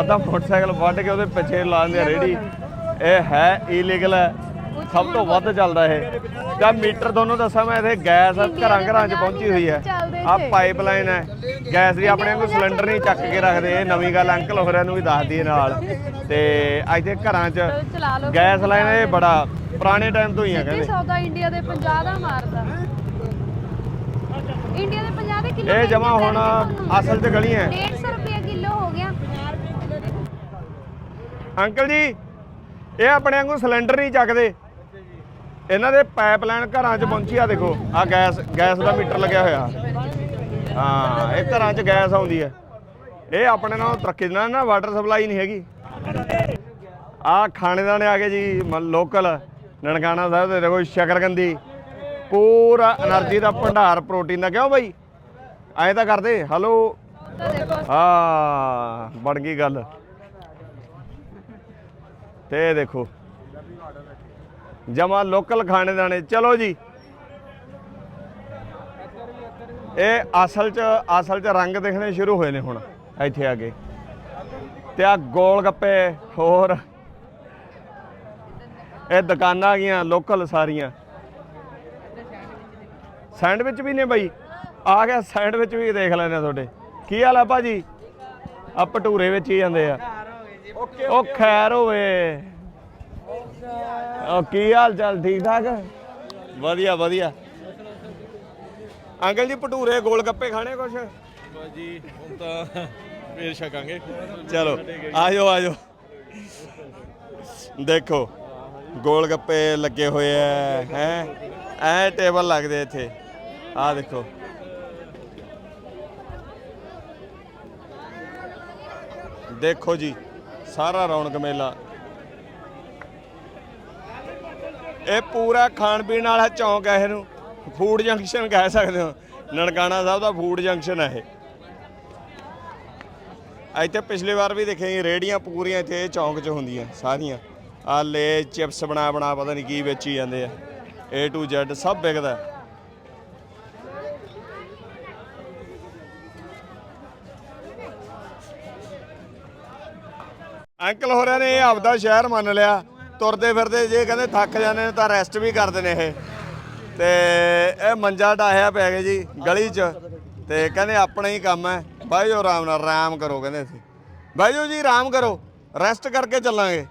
ਅੱਧਾ ਮੋਟਰਸਾਈਕਲ ਵੱਢ ਕੇ ਉਹਦੇ ਪਿੱਛੇ ਲਾ ਦਿੰਦੇ ਆ ਰੇੜੀ। ਇਹ ਹੈ ਇਲੀਗਲ ਹੈ ਸਭ ਤੋਂ ਵੱਧ ਚੱਲਦਾ ਇਹ। ਜਾਂ ਮੀਟਰ ਤੁਹਾਨੂੰ ਦੱਸਾਂ ਮੈਂ ਇੱਥੇ ਗੈਸ ਘਰਾਂ ਘਰਾਂ 'ਚ ਪਹੁੰਚੀ ਹੋਈ ਹੈ ਆ ਪਾਈਪਲਾਈਨ ਹੈ ਗੈਸ ਦੀ ਆਪਣੇ ਵਾਂਗੂ ਸਿਲੰਡਰ ਨਹੀਂ ਚੱਕ ਕੇ ਰੱਖਦੇ ਇਹ ਨਵੀਂ ਗੱਲ ਅੰਕਲ ਹੋਰਾਂ ਨੂੰ ਵੀ ਦੱਸ ਦਈਏ ਨਾਲ। ਤੇ ਇੱਥੇ ਘਰਾਂ 'ਚ ਗੈਸ ਲਾਈਨ ਇਹ ਬੜਾ ਪੁਰਾਣੇ ਟਾਈਮ ਤੋਂ ਹੀ ਆ ਕਹਿੰਦੇ। ਸੌਦਾ ਇੰਡੀਆ ਦੇ 50 ਦਾ ਮਾਰਦਾ। ਇੰਡੀਆ ਦੇ 50 ਦੇ ਕਿਲੋ ਇਹ ਜਮਾਂ ਹੁਣ ਅਸਲ 'ਚ ਗਲੀਆਂ। ਹੈ। 150 ਰੁਪਏ ਕਿਲੋ ਹੋ ਗਿਆ। ਅੰਕਲ ਜੀ ਇਹ ਆਪਣੇ ਵਾਂਗੂ ਸਿਲੰਡਰ ਨਹੀਂ ਚੱਕਦੇ। ਇਹਨਾਂ ਦੇ ਪਾਈਪਲਾਈਨ ਘਰਾਂ 'ਚ ਪਹੁੰਚੀ ਆ ਦੇਖੋ। ਆ ਗੈਸ ਗੈਸ ਦਾ ਮੀਟਰ ਲੱਗਿਆ ਹੋਇਆ। ਹਾਂ ਇਹ ਘਰਾਂ 'ਚ ਗੈਸ ਆਉਂਦੀ ਹੈ। ਇਹ ਆਪਣੇ ਨਾਲ ਤਰੱਕੀ ਨਾਲ ਨਾ ਵਾਟਰ ਸਪਲਾਈ ਨਹੀਂ ਹੈਗੀ। ਆ ਖਾਣੇ ਦਾਣੇ ਆ ਗਏ ਜੀ ਲੋਕਲ ਨਨਕਾਣਾ ਸਾਹਿਬ ਦੇ ਦੇਖੋ ਸ਼ਕਰਗੰਦੀ ਪੂਰਾ એનર્ਜੀ ਦਾ ਭੰਡਾਰ ਪ੍ਰੋਟੀਨ ਦਾ। ਕਿਉਂ ਬਾਈ? ਐਂ ਤਾਂ ਕਰਦੇ। ਹਲੋ ਹਾਂ, ਬਣ ਗਈ ਗੱਲ। ਤੇ ਦੇਖੋ। ਜਮਾ ਲੋਕਲ ਖਾਣੇ ਦਾਣੇ। ਚਲੋ ਜੀ। ਇਹ ਅਸਲ ਚ ਅਸਲ ਚ ਰੰਗ ਦੇਖਣੇ ਸ਼ੁਰੂ ਹੋਏ ਨੇ ਹੁਣ, ਇੱਥੇ ਆ ਕੇ। ਤੇ ਆ ਗੋਲ ਗੱਪੇ, ਹੋਰ ਇਹ ਦੁਕਾਨਾਂ ਗਈਆਂ ਲੋਕਲ ਸਾਰੀਆਂ। ਸੈਂਡਵਿਚ ਵੀ ਨੇ ਬਾਈ। ਆ ਗਿਆ ਸੈਂਡਵਿਚ ਵੀ ਦੇਖ ਲੈਣੇ ਤੁਹਾਡੇ। ਕੀ ਹਾਲ ਆ ਭਾਜੀ? ਆ ਭਟੂਰੇ ਵਿੱਚ ਹੀ ਜਾਂਦੇ ਆ। ਉਹ ਖੈਰ ਹੋਵੇ। ਉਹ ਕੀ ਹਾਲ ਚਾਲ ਠੀਕ ਠਾਕ? ਵਧੀਆ ਵਧੀਆ। ਅੰਕਲ ਜੀ ਭਟੂਰੇ ਗੋਲ ਗੱਪੇ ਖਾਣੇ ਕੁਛ? ਜੀ ਹੁਣ ਤਾਂ ਫੇਰ ਛਕਾਂਗੇ। ਚਲੋ ਆਜੋ ਆਜੋ। ਦੇਖੋ ਗੋਲ ਗੱਪੇ ਲੱਗੇ ਹੋਏ ਐ, ਹੈ? ਐ ਟੇਬਲ ਲੱਗਦੇ ਇੱਥੇ। ਆਹ ਦੇਖੋ। ਦੇਖੋ ਜੀ, ਸਾਰਾ ਰੌਣਕ ਮੇਲਾ। ਇਹ ਪੂਰਾ ਖਾਣ ਪੀਣ ਵਾਲਾ ਚੌਂਕ ਹੈ ਇਹਨੂੰ। ਫੂਡ ਜੰਕਸ਼ਨ ਕਹਿ ਸਕਦੇ ਹੋ। ਨਨਕਾਣਾ ਸਾਹਿਬ ਦਾ ਫੂਡ ਜੰਕਸ਼ਨ ਹੈ ਇਹ। ਇੱਥੇ ਪਿਛਲੀ ਵਾਰ ਵੀ ਦੇਖੇ ਰੇੜੀਆਂ ਪੂਰੀਆਂ ਇੱਥੇ ਇਹ ਚੌਂਕ 'ਚ ਹੁੰਦੀਆਂ, ਸਾਰੀਆਂ। ਆ ਲੈ ਚਿਪਸ ਬਣਾ ਬਣਾ ਪਤਾ ਨਹੀਂ ਕੀ ਵੇਚੀ ਜਾਂਦੇ ਆ। A to Z ਸਭ ਵਿਕਦਾ। ਅੰਕਲ ਹੋਰਾਂ ਨੇ ਇਹ ਆਪਦਾ ਸ਼ਹਿਰ ਮੰਨ ਲਿਆ। ਤੁਰਦੇ ਫਿਰਦੇ ਜੇ ਕਹਿੰਦੇ ਥੱਕ ਜਾਂਦੇ ਨੇ ਤਾਂ ਰੈਸਟ ਵੀ ਕਰਦੇ ਨੇ ਇਹ। ਤੇ ਇਹ ਮੰਜਾ ਢਾਹਿਆ ਪੈ ਗਿਆ ਜੀ ਗਲੀ 'ਚ। ਤੇ ਕਹਿੰਦੇ ਆਪਣਾ ਹੀ ਕੰਮ ਹੈ। ਬਾਈ ਜੋ ਆਰਾਮ ਨਾਲ ਆਰਾਮ ਕਰੋ ਕਹਿੰਦੇ ਸੀ ਬਾਈ ਜੋ ਜੀ ਆਰਾਮ ਕਰੋ। ਰੈਸਟ ਕਰਕੇ ਚੱਲਾਂਗੇ।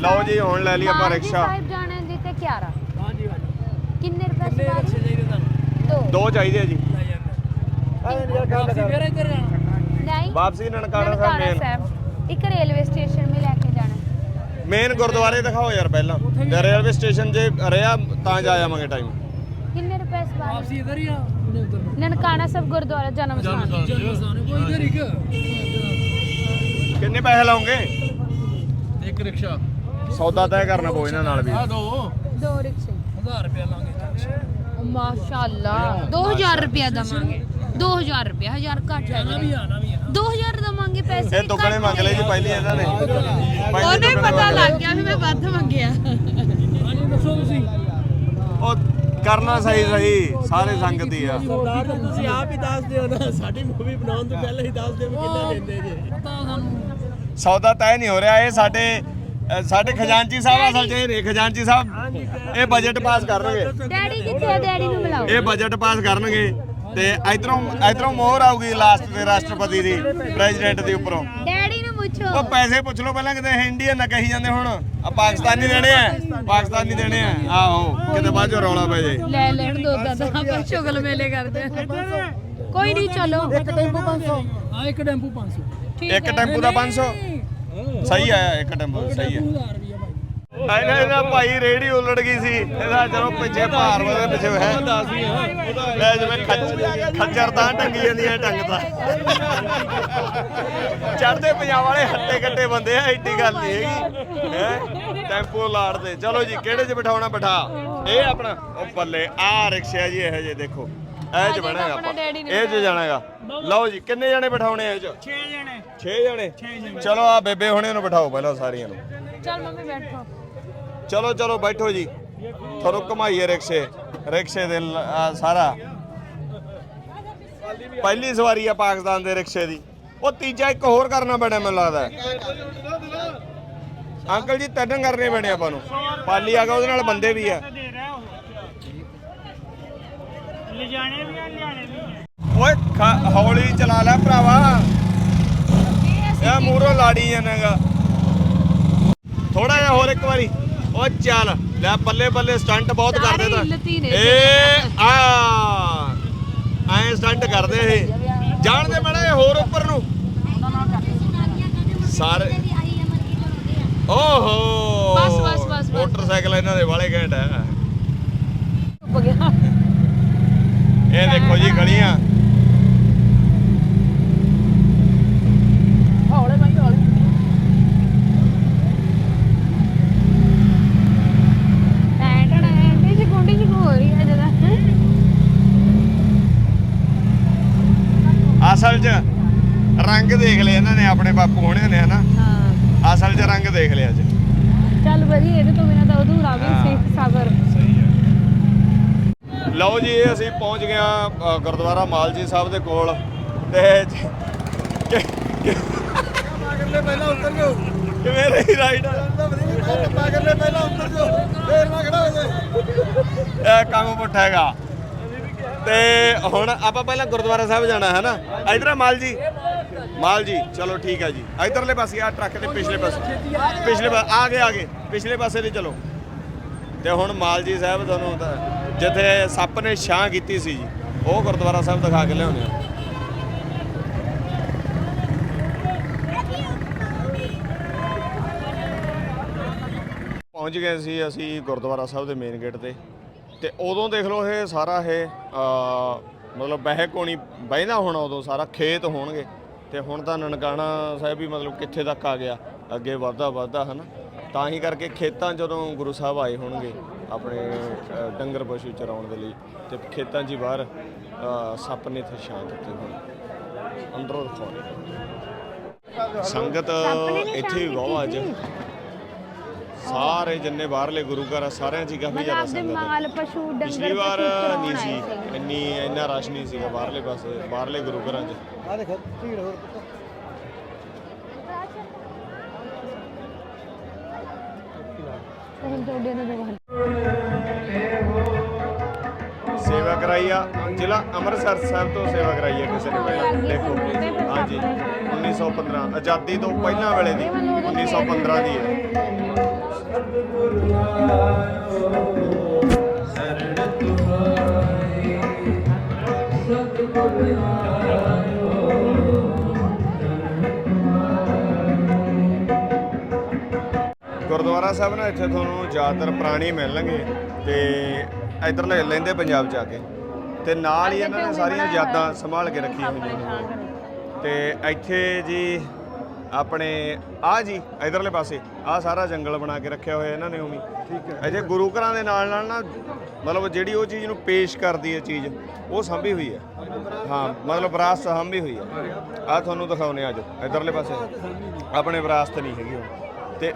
ਲਓ ਜੀ ਹੁਣ ਲੈ ਲਈ ਆਪਾਂ ਰਿਕਸ਼ਾ। ਸਾਹਿਬ ਜਾਣਾ ਜੀ ਤੇ ਕਿਆਰਾ। ਹਾਂਜੀ ਹਾਂਜੀ। ਕਿੰਨੇ ਰੁਪਏ ਕਿੰਨੇ ਸਵਾਰੀ? ਚਾਹੀਦੇ ਤੁਹਾਨੂੰ? ਦੋ। ਦੋ ਚਾਹੀਦੇ ਆ ਜੀ। ਵਾਪਸੀ ਫੇਰ ਇੱਧਰ ਜਾਣਾ। ਨਹੀਂ। ਵਾਪਸੀ ਨਨਕਾਣਾ ਸਾਹਿਬ ਨਨਕਾਣਾ ਮੇਨ ਸਾਹਿਬ। ਇੱਕ ਰੇਲਵੇ ਸਟੇਸ਼ਨ ਵੀ ਲੈ ਕੇ ਜਾਣਾ। ਮੇਨ ਗੁਰਦੁਆਰੇ ਦਿਖਾਓ ਯਾਰ ਪਹਿਲਾਂ। ਤੇ ਰੇਲਵੇ ਸਟੇਸ਼ਨ ਜੇ ਰਿਹਾ ਤਾਂ ਜਾ ਆਵਾਂਗੇ ਟਾਈਮ ਕਿੰਨੇ ਰੁਪਏ ਸਵਾਰੀ? ਵਾਪਸੀ ਇੱਧਰ ਹੀ ਆ। ਉਹਨੇ ਉੱਧਰ ਨੂੰ। ਨਨਕਾਣਾ ਸਾਹਿਬ ਗੁਰਦੁਆਰਾ ਜਨਮ ਸਥਾਨ। ਜਨਮ ਸਥਾਨ ਕੋਈ ਇੱਧਰ ਹੀ ਕਿ ਕਿੰਨੇ ਪੈਸੇ ਲਾਉਂਗੇ? ਇੱਕ ਰਿਕਸ਼ਾ। ਸੌਦਾ ਤੈਅ ਕਰਨਾ ਪਊ ਇਹਨਾਂ ਨਾਲ ਵੀ। ਆ ਦੋ। ਦੋ ਰਿਕਸ਼ੇ। 1000 ਰੁਪਏ ਲਾਂਗੇ ਮਾਸ਼ਾਅੱਲਾ। 2000 ਰੁਪਏ ਦਵਾਂਗੇ। 2000 ਰੁਪਏ 1000 ਘੱਟ ਨਾ ਵੀ ਜਾਣਾ ਆ ਨਾ ਵੀ ਆ 2000 ਦਵਾਂਗੇ ਪੈਸੇ ਇਹ ਦੁੱਗਣੇ ਮੰਗ ਲਏ ਜੀ ਪਹਿਲੀ ਇਹਨਾਂ ਨੇ। ਉਹਨੇ ਪਤਾ ਲੱਗ ਗਿਆ ਵੀ ਮੈਂ ਵੱਧ ਮੰਗਿਆ। ਹਾਂਜੀ ਦੱਸੋ ਤੁਸੀਂ। ਉਹ ਕਰਨਾ ਸਹੀ ਸਹੀ। ਸਾਰੇ ਸੰਗਤ ਹੀ ਆ। ਸਰਦਾਰ ਤੁਸੀਂ ਆਪ ਹੀ ਦੱਸ ਦਿਓ ਨਾ। ਸਾਡੀ ਮੂਵੀ ਬਣਾਉਣ ਤੋਂ ਪਹਿਲਾਂ ਹੀ ਦੱਸ ਦਿਓ ਕਿੰਨਾ ਲੈਂਦੇ ਜੇ। ਸੌਦਾ ਤੈਅ ਨਹੀਂ ਹੋ ਰਿਹਾ। ਇਹ ਸਾਡੇ ਅ, ਸਾਡੇ ਖਜ਼ਾਨਚੀ ਸਾਹਿਬ ਅਸਲ 'ਚ ਇਹ ਨੇ ਖਜ਼ਾਨਚੀ ਸਾਹਿਬ ਇਹ ਬਜਟ ਪਾਸ ਕਰਨਗੇ। ਡੈਡੀ ਕਿੱਥੇ ਆ? ਡੈਡੀ ਨੂੰ ਬੁਲਾਓ। ਇਹ ਬਜਟ ਪਾਸ ਕਰਨਗੇ ਤੇ ਇਧਰੋਂ ਇਧਰੋਂ ਮੋਹਰ ਆਊਗੀ ਲਾਸਟ ਤੇ ਰਾਸ਼ਟਰਪਤੀ ਦੀ ਪ੍ਰੈਜ਼ੀਡੈਂਟ ਦੇ ਉੱਪਰੋਂ। ਡੈਡੀ ਨੂੰ ਪੁੱਛੋ। ਉਹ ਪੈਸੇ ਪੁੱਛ ਲਓ ਪਹਿਲਾਂ ਕਿਤੇ ਇਹ ਇੰਡੀਅਨ ਨਾ ਕਹੀ ਜਾਂਦੇ ਹੁਣ। ਆ ਪਾਕਿਸਤਾਨੀ ਦੇਣੇ ਆ ਪਾਕਿਸਤਾਨੀ ਦੇਣੇ ਆ। ਆਹੋ ਕਿਤੇ ਬਾਅਦ ਚੋਂ ਰੌਲਾ ਪੈ ਜੇ। ਲੈ ਲੈਣ ਦੋ ਦਾਦਾ ਆਪਾਂ ਸ਼ੁਗਲ ਮੇਲੇ ਕਰਦੇ। ਕੋਈ ਨਹੀਂ ਚਲੋ। ਇੱਕ ਟੈਂਪੂ 500 ਆ ਇੱਕ ਟੈਂਪੂ 500 ਇੱਕ ਟੈਂਪੂ ਦਾ 500 ਸਹੀ ਆਇਆ ਇੱਕ ਟੈਂਪੂ ਸਹੀ ਆ 1000 ਰੁਪਏ ਭਾਈ। ਇਹਨਾਂ ਇਹਦਾ ਭਾਈ ਰੇੜੀ ਉਲੜ ਗਈ ਸੀ। ਇਹਦਾ ਚਲੋ ਪਿੱਛੇ ਭਾਰ ਉਹਦੇ ਪਿੱਛੇ ਹੈ। ਲੈ ਜਿਵੇਂ ਖੱਜ- ਖੱਜਰ ਤਾਂ ਟੰਗੀ ਜਾਂਦੀਆਂ ਟੰਗ ਤਾਂ। ਚੜਦੇ ਪੰਜਾਬ ਵਾਲੇ ਹੱਟੇ ਕੱਟੇ ਬੰਦੇ ਆ ਐਡੀ ਗੱਲ ਨਹੀਂ ਹੈਗੀ। ਹੈ? ਟੈਂਪੋ ਲਾੜਦੇ ਚਲੋ ਜੀ ਕਿਹੜੇ 'ਚ ਬਿਠਾਉਣਾ ਬਿਠਾ? ਇਹ ਆਪਣਾ ਉਹ ਬੱਲੇ ਆ ਰਿਕਸ਼ਾ ਜੀ ਇਹੋ ਜਿਹੇ ਦੇਖੋ। ਇਹ 'ਚ ਬਹਿਣਾ ਹੈਗਾ ਆਪਾਂ। ਇਹ 'ਚ ਜਾਣਾਗਾ ਲਓ ਜੀ ਕਿੰਨੇ ਜਣੇ ਬਿਠਾਉਣੇ ਆ ਇਹ 'ਚ? 6 ਜਣੇ। 6 ਜਣੇ? ਚਲੋ ਆ ਬੇਬੇ ਹੁਣੇ ਨੂੰ ਬਿਠਾਓ ਪਹਿਲਾਂ ਸਾਰੀਆਂ ਨੂੰ। ਚੱਲ ਮੰਮੀ ਬੈਠੋ। ਚਲੋ ਚਲੋ ਬੈਠੋ ਜੀ। ਤੁਹਾਨੂੰ ਘੁਮਾਈਏ ਰਿਕਸ਼ੇ ਰਿਕਸ਼ੇ ਦੇ ਸਾਰਾ। ਪਹਿਲੀ ਸਵਾਰੀ ਆ ਪਾਕਿਸਤਾਨ ਦੇ ਰਿਕਸ਼ੇ ਦੀ। ਉਹ ਤੀਜਾ ਇੱਕ ਹੋਰ ਕਰਨਾ ਪੈਣਾ ਮੈਨੂੰ ਲੱਗਦਾ। ਅੰਕਲ ਜੀ ਤਿੰਨ ਕਰਨੇ ਪੈਣੇ ਆਪਾਂ ਨੂੰ। ਪਾਲੀ ਆ ਗਿਆ ਉਹਦੇ ਨਾਲ ਬੰਦੇ ਵੀ ਆ। ਓਏ ਖ- ਹੌਲੀ ਚਲਾ ਲੈ ਭਰਾਵਾ। ਇਹ ਮੂਰੋਂ ਲਾੜੀ ਜਾਣਾਗਾ ਥੋੜਾ ਜਿਹਾ ਹੋਰ ਇੱਕ ਵਾਰੀ। ਉਹ ਚੱਲ ਲੈ ਬੱਲੇ ਬੱਲੇ ਸਟੰਟ ਬਹੁਤ ਸਾਰੇ ਕਰਦੇ ਹਿੱਲਤੀ ਨੇ। ਇਹ ਆ। ਐ ਸਟੰਟ ਕਰਦੇ ਇਹ। ਜਾਣਦੇ ਮੜਾ ਹੋਰ ਉੱਪਰ ਨੂੰ। ਸਾਰੇ ਓਹੋ। ਬਸ, ਬਸ, ਬਸ, ਬਸ। ਮੋਟਰਸਾਈਕਲ ਇਹਨਾਂ ਦੇ ਵਾਲੇ ਘੈਂਟ ਹੈ ਇਹ ਦੇਖੋ ਜੀ ਗਲੀਆਂ ਹੌਲੇ ਭਾਈ ਹੌਲੇ ਅਸਲ 'ਚ ਰੰਗ ਦੇਖ ਲਿਆ ਇਹਨਾਂ ਨੇ ਆਪਣੇ ਬਾਪੂ ਹੋਣੇ ਨੇ ਹਨਾ? ਹਾਂ। ਅਸਲ 'ਚ ਰੰਗ ਦੇਖ ਲਿਆ ਅੱਜ। ਚੱਲ ਵਧੀਆ ਇਹਦੇ ਤੋਂ ਬਿਨਾਂ ਤਾਂ ਅਧੂਰਾ ਵੀ ਸੀ ਸਬਰ ਲਓ ਜੀ ਇਹ ਅਸੀਂ ਪਹੁੰਚ ਗਏ ਹਾਂ ਅ, ਗੁਰਦੁਆਰਾ ਮਾਲਜੀ ਸਾਹਿਬ ਦੇ ਕੋਲ। ਤੇ ਜ- ਕਿ- ਕਿ- ਮਗਰਲੇ ਪਹਿਲਾਂ ਉੱਤਰ ਜਾਓ। ਕਿਵੇਂ ਰਹੀ ਰਾਈਡ ਤਾਂ ਵਧੀਆ ਮਗਰਲੇ ਪਹਿਲਾਂ ਉੱਤਰ ਜਾਓ। ਫੇਰ ਨਾ ਖੜਾ ਹੋ ਜਾਏ ਇਹ ਕੰਮ ਪੁੱਠਾ ਹੈਗਾ। ਤੇ ਹੁਣ ਆਪਾਂ ਪਹਿਲਾਂ ਗੁਰਦੁਆਰਾ ਸਾਹਿਬ ਜਾਣਾ, ਹੈ ਨਾ? ਇਧਰ ਮਾਲ ਜੀ। ਮਾਲ ਜੀ, ਚਲੋ ਠੀਕ ਹੈ ਜੀ। ਇਧਰਲੇ ਪਾਸੇ ਆ ਟਰੱਕ ਦੇ ਪਿਛਲੇ ਪਾਸੇ। ਪਿਛਲੇ ਪਾਸੇ ਆ ਗਏ ਆ ਗਏ। ਪਿਛਲੇ ਪਾਸੇ ਦੀ ਚਲੋ। ਤੇ ਹੁਣ ਮਾਲ ਜੀ ਸਾਹਿਬ ਤੁਹਾਨੂੰ ਤਾਂ ਜਿੱਥੇ ਸੱਪ ਨੇ ਛਾਂ ਕੀਤੀ ਸੀ ਜੀ, ਉਹ ਗੁਰਦੁਆਰਾ ਸਾਹਿਬ ਦਿਖਾ ਕੇ ਲਿਆਉਂਦੇ ਆ। ਪਹੁੰਚ ਗਏ ਸੀ ਅਸੀਂ ਗੁਰਦੁਆਰਾ ਸਾਹਿਬ ਦੇ ਮੇਨ ਗੇਟ ਤੇ। ਤੇ ਉਦੋਂ ਦੇਖ ਲਓ ਇਹ ਸਾਰਾ ਇਹ ਮਤਲਬ ਬਹਿ ਕੋਣੀ ਬਹਿੰਦਾ ਹੋਣਾ ਉਦੋਂ ਸਾਰਾ ਖੇਤ ਹੋਣਗੇ। ਤੇ ਹੁਣ ਤਾਂ ਨਨਕਾਣਾ ਸਾਹਿਬ ਵੀ ਮਤਲਬ ਕਿੱਥੇ ਤੱਕ ਆ ਗਿਆ ਅੱਗੇ ਵਧਦਾ ਵਧਦਾ ਹਨਾ। ਤਾਂ ਹੀ ਕਰਕੇ ਖੇਤਾਂ ਜਦੋਂ ਗੁਰੂ ਸਾਹਿਬ ਆਏ ਹੋਣਗੇ ਆਪਣੇ ਡੰਗਰ ਪਸ਼ੂ ਚਰਾਉਣ ਦੇ ਲਈ ਤੇ ਖੇਤਾਂ 'ਚ ਹੀ ਬਾਹਰ ਸੱਪ ਨੇ ਇੱਥੇ ਛਾਂ ਦਿੱਤੀ ਹੋਣੀ। ਅੰਦਰੋਂ ਦਿਖਾਉਣੇ ਸੰਗਤ ਇੱਥੇ ਵੀ ਬਹੁਤ ਅੱਜ। ਸਾਰੇ ਜਿੰਨੇ ਬਾਹਰਲੇ ਗੁਰੂ ਘਰ ਆ, ਸਾਰਿਆਂ 'ਚ ਹੀ ਕਾਫੀ ਜ਼ਿਆਦਾ ਮਤਲਬ ਦੇ ਸੰਗਤ ਹੈ। ਮਾਲ ਪਸ਼ੂ ਡੰਗਰ ਪਿਛਲੀ ਵਾਰ ਨਹੀਂ ਸੀ ਇੰਨੀ ਇੰਨਾ ਰਸ਼ ਨਹੀਂ ਸੀਗਾ ਬਾਹਰਲੇ ਪਾਸੇ ਬਾਹਰਲੇ ਗੁਰੂ ਘਰਾਂ 'ਚ। ਆ ਦੇਖ ਭੀੜ ਹੋਰ ਪੁੱਤ ਹੁਣ ਤੁਹਾਡੇ ਨਾਲ ਜਵਾਨ ਸੇਵਾ ਕਰਾਈ ਆ ਜ਼ਿਲ੍ਹਾ ਅੰਮ੍ਰਿਤਸਰ ਸਾਹਿਬ ਤੋਂ ਸੇਵਾ ਕਰਾਈ ਆ ਕਿਸੇ ਨੇ। ਪਹਿਲਾਂ ਦੇਖੋ ਹਾਂਜੀ 1915 ਆਜ਼ਾਦੀ ਤੋਂ ਪਹਿਲਾਂ ਵੇਲੇ ਦੀ 1915 ਦੀ ਹੈ। ਗੁਰਦੁਆਰਾ ਸਾਹਿਬ ਨਾ ਇੱਥੇ ਤੁਹਾਨੂੰ ਜ਼ਿਆਦਾਤਰ ਪ੍ਰਾਣੀ ਮਿਲਣਗੇ ਤੇ ਇਧਰ ਲੈ ਲੈਂਦੇ ਪੰਜਾਬ ਆ ਕੇ। ਤੇ ਨਾਲ ਹੀ ਇਹਨਾਂ ਨੇ ਸਾਰੀਆਂ ਯਾਦਾਂ ਸੰਭਾਲ ਕੇ ਰੱਖੀਆਂ ਹੋਈਆਂ ਨੇ। ਤੇ ਇੱਥੇ ਜੀ ਆਪਣੇ ਆ ਜੀ ਇਧਰਲੇ ਪਾਸੇ ਆ ਸਾਰਾ ਜੰਗਲ ਬਣਾ ਕੇ ਰੱਖਿਆ ਹੋਇਆ ਇਹਨਾਂ ਨੇ ਉਵੇਂ ਠੀਕ ਹੈ। ਇੱਥੇ ਗੁਰੂ ਘਰਾਂ ਦੇ ਨਾਲ ਨਾਲ ਨਾ ਮਤਲਬ ਜਿਹੜੀ ਉਹ ਚੀਜ਼ ਨੂੰ ਪੇਸ਼ ਕਰਦੀ ਹੈ ਚੀਜ਼ ਉਹ ਸੰਭੀ ਹੋਈ ਹੈ। ਹਾਂ ਮਤਲਬ ਵਿਰਾਸਤ ਸੰਭੀ ਹੋਈ ਹੈ। ਆ ਤੁਹਾਨੂੰ ਦਿਖਾਉਨੇ ਆਜੋ ਇਧਰਲੇ ਪਾਸੇ। ਆਪਣੇ ਵਿਰਾਸਤ ਨਹੀਂ ਹੈਗੀ ਉਹ। ਤੇ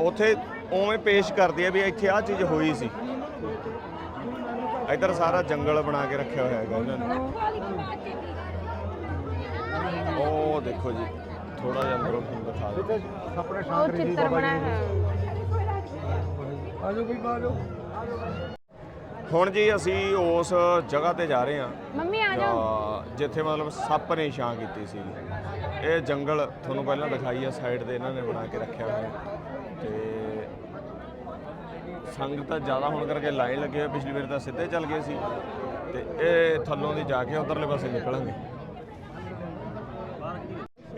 ਉਥੇ ਉਵੇਂ ਪੇਸ਼ ਕਰਦੀ ਹੈ ਵੀ ਇੱਥੇ ਆ ਚੀਜ਼ ਹੋਈ ਸੀ। ਇੱਧਰ ਸਾਰਾ ਜੰਗਲ ਬਣਾ ਕੇ ਰੱਖਿਆ ਹੋਇਆ ਹੈਗਾ ਇਹਨਾਂ ਨੇ। ਉਹ ਦੇਖੋ ਜੀ। ਥੋੜਾ ਜਿਹਾ ਅੰਦਰੋਂ ਤੁਹਾਨੂੰ ਦਿਖਾ ਦਿਓ। ਉਹ ਚਿੱਤਰ ਬਣਾਇਆ ਹੋਇਆ ਆਜੋ ਬਈ ਬਾਜੋ। ਹੁਣ ਜੀ ਅਸੀਂ ਉਸ ਜਗ੍ਹਾ ਤੇ ਜਾ ਰਹੇ ਹਾਂ। ਮੰਮੀ ਆ ਜਾਓ। ਅਹ ਜਿੱਥੇ ਮਤਲਬ ਸੱਪ ਨੇ ਛਾਂ ਕੀਤੀ ਸੀ। ਇਹ ਜੰਗਲ ਤੁਹਾਨੂੰ ਪਹਿਲਾਂ ਦਿਖਾਈ ਆ ਸਾਈਡ ਤੇ ਇਹਨਾਂ ਨੇ ਬਣਾ ਕੇ ਰੱਖਿਆ ਹੋਇਆ। ਤੇ ਸੰਗਤ ਜ਼ਿਆਦਾ ਹੋਣ ਕਰਕੇ ਲਾਈਨ ਲੱਗੇ ਹੋਏ ਪਿਛਲੀ ਵਾਰ ਤਾਂ ਸਿੱਧੇ ਚੱਲ ਗਏ ਸੀ। ਤੇ ਇਹ ਥੱਲੋਂ ਦੀ ਜਾ ਕੇ ਉਧਰਲੇ ਪਾਸੇ ਨਿਕਲਾਂਗੇ।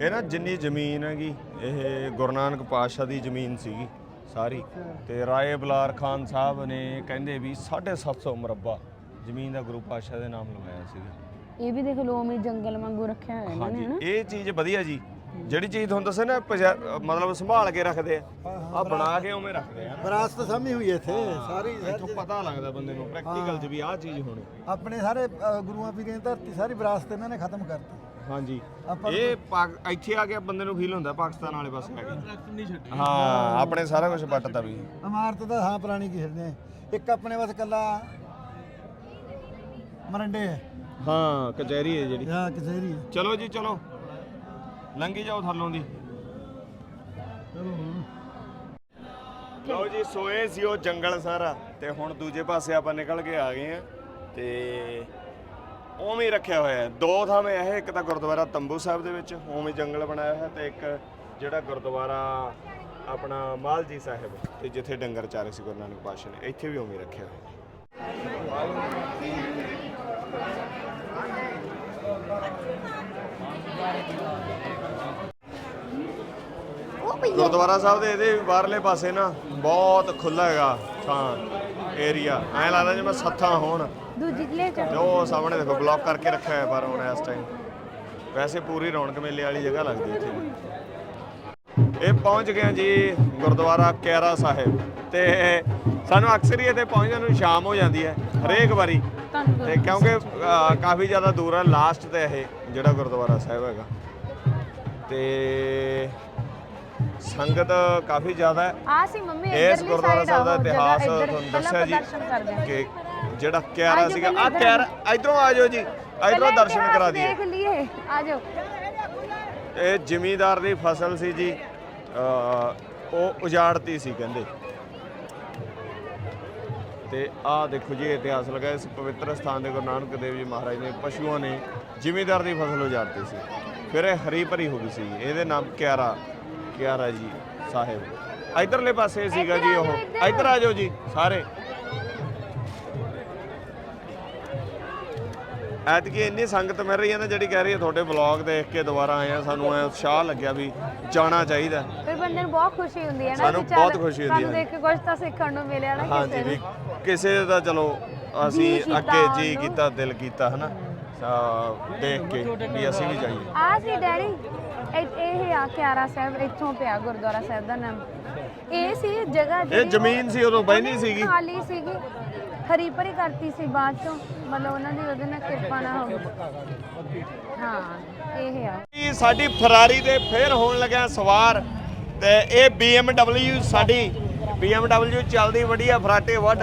ਇਹ ਨਾ ਜਿੰਨੀ ਜ਼ਮੀਨ ਹੈਗੀ ਇਹ ਗੁਰੂ ਨਾਨਕ ਪਾਤਸ਼ਾਹ ਦੀ ਜ਼ਮੀਨ ਸੀਗੀ ਸਾਰੀ। ਤੇ ਰਾਏ ਬਲਾਰ ਖਾਨ ਸਾਹਿਬ ਨੇ ਕਹਿੰਦੇ ਵੀ 750 ਮਰਬਾ ਜ਼ਮੀਨ ਦਾ ਗੁਰੂ ਪਾਤਸ਼ਾਹ ਦੇ ਨਾਮ ਲਵਾਇਆ ਸੀਗਾ। ਇਹ ਵੀ ਦੇਖ ਲਓ ਉਵੇਂ ਜੰਗਲ ਵਾਂਗੂ ਰੱਖਿਆ ਹੋਇਆ ਇਹਨਾਂ ਨੇ ਹਾਂਜੀ ਹਨਾ? ਇਹ ਚੀਜ਼ ਵਧੀਆ ਜੀ। ਜਿਹੜੀ ਚੀਜ਼ ਤੁਹਾਨੂੰ ਦੱਸੇ ਨਾ ਪਜਾ- ਮਤਲਬ ਸੰਭਾਲ ਕੇ ਰੱਖਦੇ ਆ। ਆ ਬਣਾ ਕੇ ਉਵੇਂ ਰੱਖਦੇ ਆ। ਵਿਰਾਸਤ ਸਾਂਭੀ ਹੋਈ ਹੈ ਇੱਥੇ ਸਾਰੀ ਇੱਥੋਂ ਪਤਾ ਲੱਗਦਾ ਬੰਦੇ ਨੂੰ ਪ੍ਰੈਕਟੀਕਲ 'ਚ ਵੀ ਆਹ ਚੀਜ਼ ਹੋਣੀ। ਆਪਣੇ ਸਾਰੇ ਅ, ਗੁਰੂਆਂ ਪੀਰਾਂ ਦੀ ਧਰਤੀ ਸਾਰੀ ਵਿਰਾਸਤ ਇਹਨਾਂ ਨੇ ਖਤਮ ਕਰਤੀ। ਹਾਂਜੀ। ਆਪਾਂ ਇਹ ਪਾਕ- ਇੱਥੇ ਆ ਕੇ ਬੰਦੇ ਨੂੰ ਫੀਲ ਹੁੰਦਾ ਪਾਕਿਸਤਾਨ ਵਾਲੇ ਪਾਸੇ ਆ ਕੇ। ਹਾਂ ਆਪਣੇ ਸਾਰਾ ਕੁਝ ਪੱਟਦਾ ਵੀ। ਇਮਾਰਤ ਦਾ ਹਾਂ ਪੁਰਾਣੀ ਖੇਡਦੇ ਆ ਇੱਕ ਆਪਣੇ ਬਸ ਕੱਲਾ ਮਰੰਡੇ ਹੈ। ਹਾਂ ਕਚਹਿਰੀ ਹੈ ਜਿਹੜੀ। ਜਾਂ ਕਚਹਿਰੀ ਹੈ। ਚਲੋ ਜੀ ਚਲੋ। ਲੰਘੀ ਜਾਓ ਥੱਲੋਂ ਦੀ। ਲਓ ਜੀ ਸੋਏ ਸੀ ਉਹ ਜੰਗਲ ਸਾਰਾ। ਤੇ ਹੁਣ ਦੂਜੇ ਪਾਸੇ ਆਪਾਂ ਨਿਕਲ ਕੇ ਆ ਗਏ ਆ ਤੇ ਉਵੇਂ ਹੀ ਰੱਖਿਆ ਹੋਇਆ ਹੈ। ਦੋ ਥਾਵੇਂ ਇਹ, ਇੱਕ ਤਾਂ ਗੁਰਦੁਆਰਾ ਤੰਬੂ ਸਾਹਿਬ ਦੇ ਵਿੱਚ, ਉਵੇਂ ਜੰਗਲ ਬਣਾਇਆ ਹੋਇਆ ਤੇ ਇੱਕ ਜਿਹੜਾ ਗੁਰਦੁਆਰਾ ਆਪਣਾ ਮਾਲਜੀ ਸਾਹਿਬ ਤੇ ਜਿੱਥੇ ਡੰਗਰ ਚਾਰੇ ਸੀ ਗੁਰੂ ਨਾਨਕ ਪਾਤਸ਼ਾਹ ਨੇ, ਇੱਥੇ ਵੀ ਉਵੇਂ ਰੱਖਿਆ ਹੋਇਆ ਗੁਰਦੁਆਰਾ ਸਾਹਿਬ ਦੇ ਇਹਦੇ ਬਾਹਰਲੇ ਪਾਸੇ ਨਾ ਬਹੁਤ ਖੁੱਲਾ ਹੈਗਾ ਥਾਂ, ਏਰੀਆ। ਐਂ ਲੱਗਦਾ ਜਿਵੇਂ ਸੱਥਾਂ ਹੋਣ। ਦੂਜੀ ਕਲੇ ਚ ਉਹ ਸਾਹਮਣੇ ਦੇਖੋ ਬਲੌਕ ਕਰਕੇ ਰੱਖਿਆ ਹੋਇਆ ਪਰ ਹੁਣ ਇਸ ਟਾਈਮ ਵੈਸੇ ਪੂਰੀ ਰੌਣਕ ਮੇਲੇ ਵਾਲੀ ਜਗ੍ਹਾ ਲੱਗਦੀ ਇੱਥੇ। ਇਹ ਪਹੁੰਚ ਗਏ ਹਾਂ ਜੀ ਗੁਰਦੁਆਰਾ ਕੈਰਾ ਸਾਹਿਬ ਤੇ ਸਾਨੂੰ ਅਕਸਰ ਹੀ ਇੱਥੇ ਪਹੁੰਚਣ ਨੂੰ ਸ਼ਾਮ ਹੋ ਜਾਂਦੀ ਹੈ ਹਰੇਕ ਵਾਰੀ। ਤੇ ਕਿਉਂਕਿ ਅ, ਕਾਫੀ ਜ਼ਿਆਦਾ ਦੂਰ ਹੈ ਲਾਸਟ ਤੇ ਇਹ ਜਿਹੜਾ ਗੁਰਦੁਆਰਾ ਸਾਹਿਬ ਹੈਗਾ। ਤੇ ਸੰਗਤ ਕਾਫੀ ਜ਼ਿਆਦਾ ਹੈ। ਆ ਸੀ ਮੰਮੀ ਇਸ ਗੁਰਦੁਆਰਾ ਸਾਹਿਬ ਦਾ ਇਤਿਹਾਸ ਤੁਹਾਨੂੰ ਦੱਸਿਆ ਜੀ ਕਿ ਜਿਹੜਾ ਕਿਆਰਾ ਆਜੋ ਸੀਗਾ ਆ ਕਿਆਰਾ ਇਧਰੋਂ ਆ ਜਾਓ ਜੀ ਇਧਰੋਂ ਦਰਸ਼ਨ ਕਰਾ ਦਈਏ ਦੇਖ ਲਈਏ ਆ ਜਾਓ ਇਹ ਜ਼ਿਮੀਂਦਾਰ ਦੀ ਫਸਲ ਸੀ ਜੀ ਉਹ ਉਜਾੜਤੀ ਸੀ ਕਹਿੰਦੇ। ਤੇ ਆਹ ਦੇਖੋ ਜੀ ਇਤਿਹਾਸ ਲਗਾ ਇਸ ਪਵਿੱਤਰ ਸਥਾਨ ਦੇ ਗੁਰੂ ਨਾਨਕ ਦੇਵ ਜੀ ਮਹਾਰਾਜ ਨੇ ਪਸ਼ੂਆਂ ਨੇ ਜ਼ਿਮੀਂਦਾਰ ਦੀ ਫਸਲ ਉਜਾੜਤੀ ਸੀ। ਫਿਰ ਇਹ ਹਰੀ ਭਰੀ ਹੋ ਗਈ ਸੀ ਇਹਦੇ ਨਾਮ ਕਿਆਰਾ ਕਿਆਰਾ ਜੀ ਸਾਹਿਬ। ਇਧਰਲੇ ਪਾਸੇ ਸੀਗਾ ਜੀ ਉਹ। ਇਧਰ ਆ ਜਾਓ ਜੀ ਸਾਰੇ। ਐਤਕੀ ਇੰਨੀ ਸੰਗਤ ਮਿਲ ਰਹੀ ਹੈ ਨਾ ਜਿਹੜੀ ਕਹਿ ਰਹੀ ਹੈ ਤੁਹਾਡੇ ਵਲੌਗ ਦੇਖ ਕੇ ਦੁਬਾਰਾ ਆਏ ਆ ਸਾਨੂੰ ਐ ਉਤਸ਼ਾਹ ਲੱਗਿਆ ਵੀ ਜਾਣਾ ਚਾਹੀਦਾ ਫਿਰ ਬੰਦੇ ਨੂੰ ਬਹੁਤ ਖੁਸ਼ੀ ਹੁੰਦੀ ਹੈ ਨਾ ਸਾਨੂੰ ਬਹੁਤ ਖੁਸ਼ੀ ਹੁੰਦੀ ਸਾਨੂੰ ਹੈ। ਦੇਖ ਕੇ ਕੁਝ ਤਾਂ ਸਿੱਖਣ ਨੂੰ ਮਿਲਿਆ ਨਾ ਹਾਂਜੀ ਕਿਸੇ ਵੀ ਨੂੰ ਕਿਸੇ ਦਾ ਚਲੋ ਅਸੀਂ ਅੱਗੇ ਜੀ। ਕੀਤਾ ਦਿਲ ਕੀਤਾ ਹਨਾ? ਦੇਖ ਕੇ ਵੀ ਅਸੀਂ ਵੀ ਜਾਈਏ। ਆ ਸੀ ਡੈਡੀ ਇਹ ਆ ਕਿਆਰਾ ਸਾਹਿਬ ਇੱਥੋਂ ਪਿਆ ਗੁਰਦੁਆਰਾ ਸਾਹਿਬ ਦਾ ਨਾਮ। ਇਹ ਸੀ ਜਗ੍ਹਾ ਇਹ ਜ਼ਮੀਨ ਸੀ ਉਦੋਂ ਬਹਿਣੀ ਸੀਗੀ। ਖਾਲੀ ਸੀਗੀ। ਹਰੀ ਭਰੀ ਕਰਤੀ ਸੀ ਬਾਅਦ ਚੋਂ। ਮਤਲਬ ਉਹਨਾਂ ਦੀ ਉਹਦੇ ਨਾਲ ਕਿਰਪਾ ਨਾ ਹੋ ਗਈ। ਹਾਂ ਇਹ ਆ। ਜੀ ਸਾਡੀ ਫਰਾਰੀ ਦੇ ਫੇਰ ਹੋਣ ਲੱਗਿਆ ਸਵਾਰ ਤੇ ਇਹ BMW ਸਾਡੀ BMW ਚੱਲਦੀ ਵਧੀਆ ਫਰਾਟੇ ਵੱਡ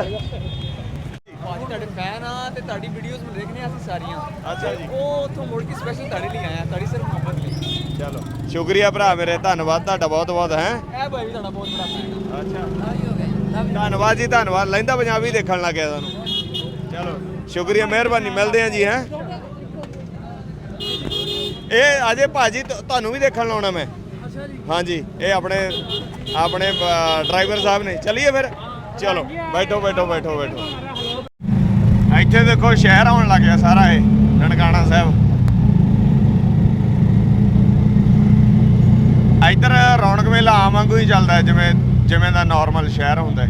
ਭਾਜੀ ਤੁਹਾਡੇ ਫੈਨ ਆ ਤੇ ਤੁਹਾਡੀ ਵੀਡੀਓਜ਼ ਮੈਂ ਦੇਖਨੇ ਆ ਅਸੀਂ ਸਾਰੀਆਂ। ਅੱਛਾ ਜੀ। ਉਹ ਉੱਥੋਂ ਮੁੜ ਕੇ ਸਪੈਸ਼ਲ ਤੁਹਾਡੇ ਲਈ ਆਇਆ ਤੁਹਾਡੀ ਸਿਰਫ ਮੁਹੱਬਤ ਲਈ। ਚਲੋ ਸ਼ੁਕਰੀਆ ਭਰਾ ਮੇਰੇ ਧੰਨਵਾਦ ਤੁਹਾਡਾ ਬਹੁਤ ਬਹੁਤ ਹੈ। ਇਹ ਭਾਈ ਵੀ ਤੁਹਾਡਾ ਬਹੁਤ ਬੜਾ ਫੈਨ ਆ। ਅੱਛਾ। ਧੰਨਵਾਦ ਜੀ, ਧੰਨਵਾਦ। ਲੈਂਦਾ ਪੰਜਾਬੀ ਦੇਖਣ ਲੱਗ ਗਿਆ ਤੁਹਾਨੂੰ। ਚਲੋ, ਸ਼ੁਕਰੀਆ, ਮਿਹਰਬਾਨੀ। ਮਿਲਦੇ ਆ ਜੀ, ਹੈ। ਇਹ ਅਜੇ ਭਾਜੀ ਤੁਹਾਨੂੰ ਵੀ ਦੇਖਣ ਲਾਉਣਾ ਮੈਂ। ਹਾਂਜੀ, ਇਹ ਆਪਣੇ ਆਪਣੇ ਡਰਾਈਵਰ ਸਾਹਿਬ ਨੇ। ਚਲਿਏ ਫਿਰ? ਚਲੋ, ਬੈਠੋ ਬੈਠੋ ਬੈਠੋ ਬੈਠੋ। ਇੱਥੇ ਦੇਖੋ, ਸ਼ਹਿਰ ਆਉਣ ਲੱਗ ਗਿਆ ਸਾਰਾ ਇਹ ਨਨਕਾਣਾ ਸਾਹਿਬ। ਇੱਧਰ ਰੌਣਕ ਮੇਲਾ ਆਮ ਵਾਂਗੂ ਹੀ ਚੱਲਦਾ, ਜਿਵੇਂ ਜਿਵੇਂ ਦਾ ਨਾਰਮਲ ਸ਼ਹਿਰ ਹੁੰਦਾ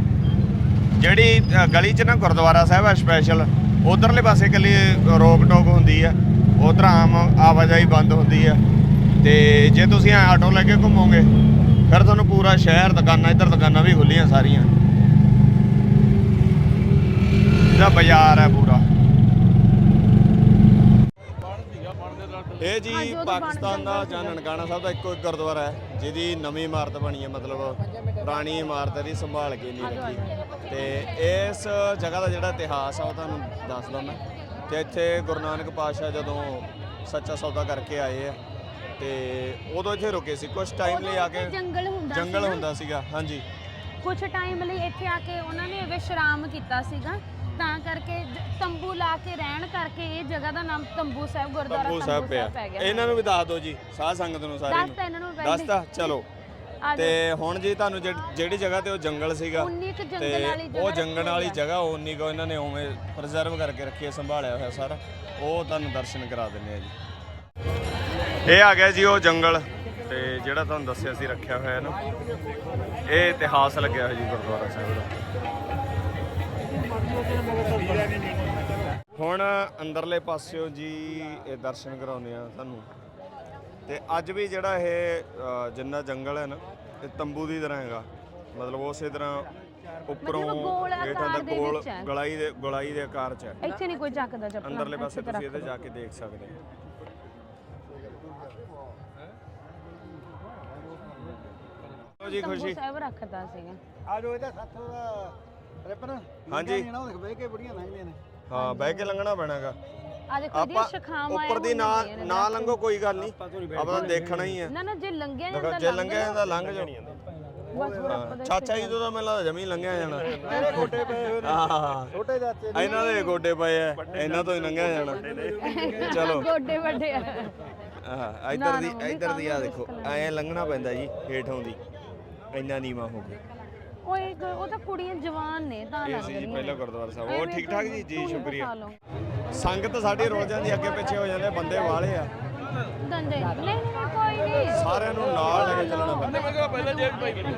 ਜਿਹੜੀ ਗਲੀ 'ਚ ਨਾ ਗੁਰਦੁਆਰਾ ਸਾਹਿਬ ਹੈ ਸਪੈਸ਼ਲ ਉਧਰਲੇ ਪਾਸੇ ਇਕੱਲੀ ਰੋਕ ਟੋਕ ਹੁੰਦੀ ਹੈ ਉਧਰ ਆਮ ਆਵਾਜਾਈ ਬੰਦ ਹੁੰਦੀ ਹੈ ਤੇ ਜੇ ਤੁਸੀਂ ਆਟੋ ਲੈ ਕੇ ਘੁੰਮੋਗੇ, ਫਿਰ ਤੁਹਾਨੂੰ ਪੂਰਾ ਸ਼ਹਿਰ, ਦੁਕਾਨਾਂ, ਇੱਧਰ ਦੁਕਾਨਾਂ ਵੀ ਖੁੱਲੀਆਂ ਸਾਰੀਆਂ। ਇਹਦਾ ਬਾਜ਼ਾਰ ਹੈ ਪੂਰਾ। ਇਹ ਜੀ ਪਾਕਿਸਤਾਨ ਦਾ ਜਾਂ। ਨਨਕਾਣਾ ਸਾਹਿਬ ਦਾ ਇੱਕੋ ਇੱਕ ਗੁਰਦੁਆਰਾ ਹੈ ਜਿਹਦੀ ਨਵੀਂ ਇਮਾਰਤ ਬਣੀ ਹੈ ਮਤਲਬ ਪੁਰਾਣੀ ਇਮਾਰਤ ਦੀ ਸੰਭਾਲ ਕੇ ਨਹੀਂ ਰੱਖੀ। ਤੇ ਇਸ ਜਗ੍ਹਾ ਦਾ ਜਿਹੜਾ ਇਤਿਹਾਸ ਆ ਉਹ ਤੁਹਾਨੂੰ ਦੱਸਦਾ ਮੈਂ। ਤੇ ਇੱਥੇ ਗੁਰੂ ਨਾਨਕ ਪਾਤਸ਼ਾਹ ਜਦੋਂ ਸੱਚਾ ਸੌਦਾ ਕਰਕੇ ਆਏ ਆ ਤੇ ਉਦੋਂ ਇੱਥੇ ਰੁਕੇ ਸੀ। ਕੁਝ ਟਾਈਮ ਲਈ ਆ ਕੇ ਜੰਗਲ ਹੁੰਦਾ ਜੰਗਲ। ਹੁੰਦਾ ਸੀਗਾ ਹਾਂਜੀ। ਕੁਝ ਟਾਈਮ ਲਈ ਇੱਥੇ ਆ ਕੇ ਉਹਨਾਂ ਨੇ ਵਿਸ਼ਰਾਮ ਕੀਤਾ ਸੀਗਾ। ਤਾਂ ਕਰਕੇ ਜ- ਤੰਬੂ ਲਾ ਕੇ ਰਹਿਣ ਕਰਕੇ ਇਹ ਜਗ੍ਹਾ ਦਾ ਨਾਮ ਤੰਬੂ ਸਾਹਿਬ ਗੁਰਦੁਆਰਾ ਤੰਬੂ ਸਾਹਿਬ ਪਿਆ। ਪੈ ਗਿਆ। ਇਹਨਾਂ ਨੂੰ ਵੀ ਦੱਸ ਦਿਓ ਜੀ ਸਾਧ ਸੰਗਤ ਨੂੰ ਸਾਰਿਆਂ ਦੱਸਤਾ ਇਹਨਾਂ ਨੂੰ ਪਹਿਲੇ। ਦੱਸਤਾ ਚਲੋ। ਆ ਤੇ ਹੁਣ ਜੀ ਤੁਹਾਨੂੰ ਜਿਹੜੀ- ਜਿਹੜੀ ਜਗ੍ਹਾ ਤੇ ਉਹ ਜੰਗਲ ਸੀਗਾ ਉਨੀ ਕੁ ਜੰਗਲ ਤੇ ਵਾਲੀ ਜਗ੍ਹਾ ਉਹ ਜੰਗਲ ਵਾਲੀ ਆ। ਜਗ੍ਹਾ ਉਨੀ ਕੋ ਇਹਨਾਂ ਨੇ ਉਵੇਂ ਪ੍ਰੀਜ਼ਰਵ ਕਰਕੇ ਰੱਖੀ ਹੈ ਸੰਭਾਲਿਆ ਹੋਇਆ ਸਾਰਾ। ਉਹ ਤੁਹਾਨੂੰ ਦਰਸ਼ਨ ਕਰਾ ਦਿੰਦੇ ਆ ਜੀ। ਇਹ ਆ ਗਿਆ ਜੀ ਉਹ ਜੰਗਲ ਤੇ ਜਿਹੜਾ ਤੁਹਾਨੂੰ ਦੱਸਿਆ ਸੀ ਰੱਖਿਆ ਹੋਇਆ ਨਾ ਇਹ ਇਤਿਹਾਸ ਲੱਗਿਆ ਹੋਇਆ ਜੀ ਗੁਰਦੁਆਰਾ ਸਾਹਿਬ ਦਾ। ਹੁਣ ਅੰਦਰਲੇ ਪਾਸਿਓ ਜੀ ਇਹ ਦਰਸ਼ਨ ਕਰਾਉਂਦੇ ਆ ਤੁਹਾਨੂੰ। ਤੇ ਅੱਜ ਵੀ ਜਿਹੜਾ ਇਹ ਜਿੰਨਾ ਜੰਗਲ ਹੈ ਨਾ ਇਹ ਤੰਬੂ ਦੀ ਤਰ੍ਹਾਂ ਹੈਗਾ। ਮਤਲਬ ਉਸੇ ਤਰ੍ਹਾਂ ਉੱਪਰੋਂ ਹੇਠਾਂ ਦੇ ਗੋਲ। ਗਲਾਈ ਦੇ ਗਲਾਈ ਦੇ ਆਕਾਰ 'ਚ ਹੈ। ਇੱਥੇ ਨਹੀਂ ਕੋਈ ਚੱਕਦਾ ਚੱਪਲਾਂ ਅੰਦਰਲੇ ਪਾਸੇ ਤੁਸੀਂ ਇਹਦੇ ਜਾ ਕੇ ਦੇਖ ਸਕਦੇ ਹੋ। ਜੀ ਖੁਸ਼ੀ ਸਾਹਿਬ ਰੱਖਦਾ ਸੀਗਾ। ਆ ਜੋ ਇਹਦਾ ਸਾਥੋਂ। ਦਾ ਰਿਪਨ ਹਾਂਜੀ। ਨਾ ਉਹ ਦੇਖ ਬਹਿ ਕੇ ਬੁੜੀਆਂ ਲੰਘਦੀਆਂ ਨੇ। ਹਾਂ ਬਹਿ ਕੇ ਲੰਘਣਾ ਪੈਣਾਗਾ। ਆ ਦੇਖੋ ਇਹਦੀਆਂ ਆਪਾਂ ਸ਼ਖਾਵਾਂ ਉੱਪਰ ਦੀ ਨਾ ਨਾ ਲੰਘੋ ਕੋਈ ਗੱਲ ਨਹੀਂ। ਆਪਾਂ ਤਾਂ ਦੇਖਣਾ ਹੀ ਹੈ ਨਾ ਨਾ ਜੇ ਲੰਘਿਆ ਜਾਂਦਾ ਜੇ ਲੰਘਿਆ ਜਾਂਦਾ ਲੰਘ ਜਾਣੀ ਬਸ ਆਪਾਂ ਤਾਂ ਚਾਚਾ ਜੀ ਤੋਂ ਤਾਂ ਮੈਨੂੰ ਲੱਗਦਾ ਜਮੀ ਲੰਘਿਆ ਜਾਣਾ। ਗੋਡੇ ਪਏ ਹੋਏ ਨੇ। ਹਾਂ। ਛੋਟੇ ਚਾਚੇ ਨੇ। ਇਹਨਾਂ ਦੇ ਗੋਡੇ ਪਏ ਐ ਇਹਨਾਂ ਤੋਂ ਹੀ ਲੰਘਿਆ ਜਾਣਾ। ਚਲੋ। ਗੋਡੇ ਵੱਡੇ ਆ। ਆਹ ਇੱਧਰ ਦੀ ਇੱਧਰ ਦੀ ਆ ਦੇਖੋ। ਐ ਲੰਘਣਾ ਪੈਂਦਾ ਜੀ ਹੇਠੋਂ ਦੀ। ਇੰਨਾ ਨੀਵਾ ਹੋ ਗਿਆ। ਉਹ ਇੱਕ ਉਹ ਤਾਂ ਕੁੜੀਆਂ ਜਵਾਨ ਨੇ ਤਾਂ ਇਹ ਲੱਗ ਸੀ ਜੀ ਰਹੀਆਂ ਪਹਿਲਾ ਨੇ। ਗੁਰਦੁਆਰਾ ਸਾਹਿਬ। ਉਹ ਐਵੇਂ ਠੀਕ ਠਾਕ ਜੀ? ਜੀ ਹੀ ਸ਼ੁਕਰੀਆ। ਫਸਾ ਲਓ। ਸੰਗਤ ਸਾਡੀ ਰੁਲ ਜਾਂਦੀ ਅੱਗੇ ਪਿੱਛੇ ਹੋ ਜਾਂਦੇ ਬੰਦੇ ਵਾਲੇ ਆ। ਦੰਦੇ। ਨਹੀਂ ਨਹੀਂ ਨਹੀਂ, ਕੋਈ ਨਹੀਂ। ਸਾਰਿਆਂ ਨੂੰ ਨਾਲ ਲੈ ਕੇ ਚੱਲਣਾ ਪੈਂਦਾ। ਮੈਂ ਕਿਹਾ ਪਹਿਲਾਂ ਜੇਬ ਵੀਡੀਓ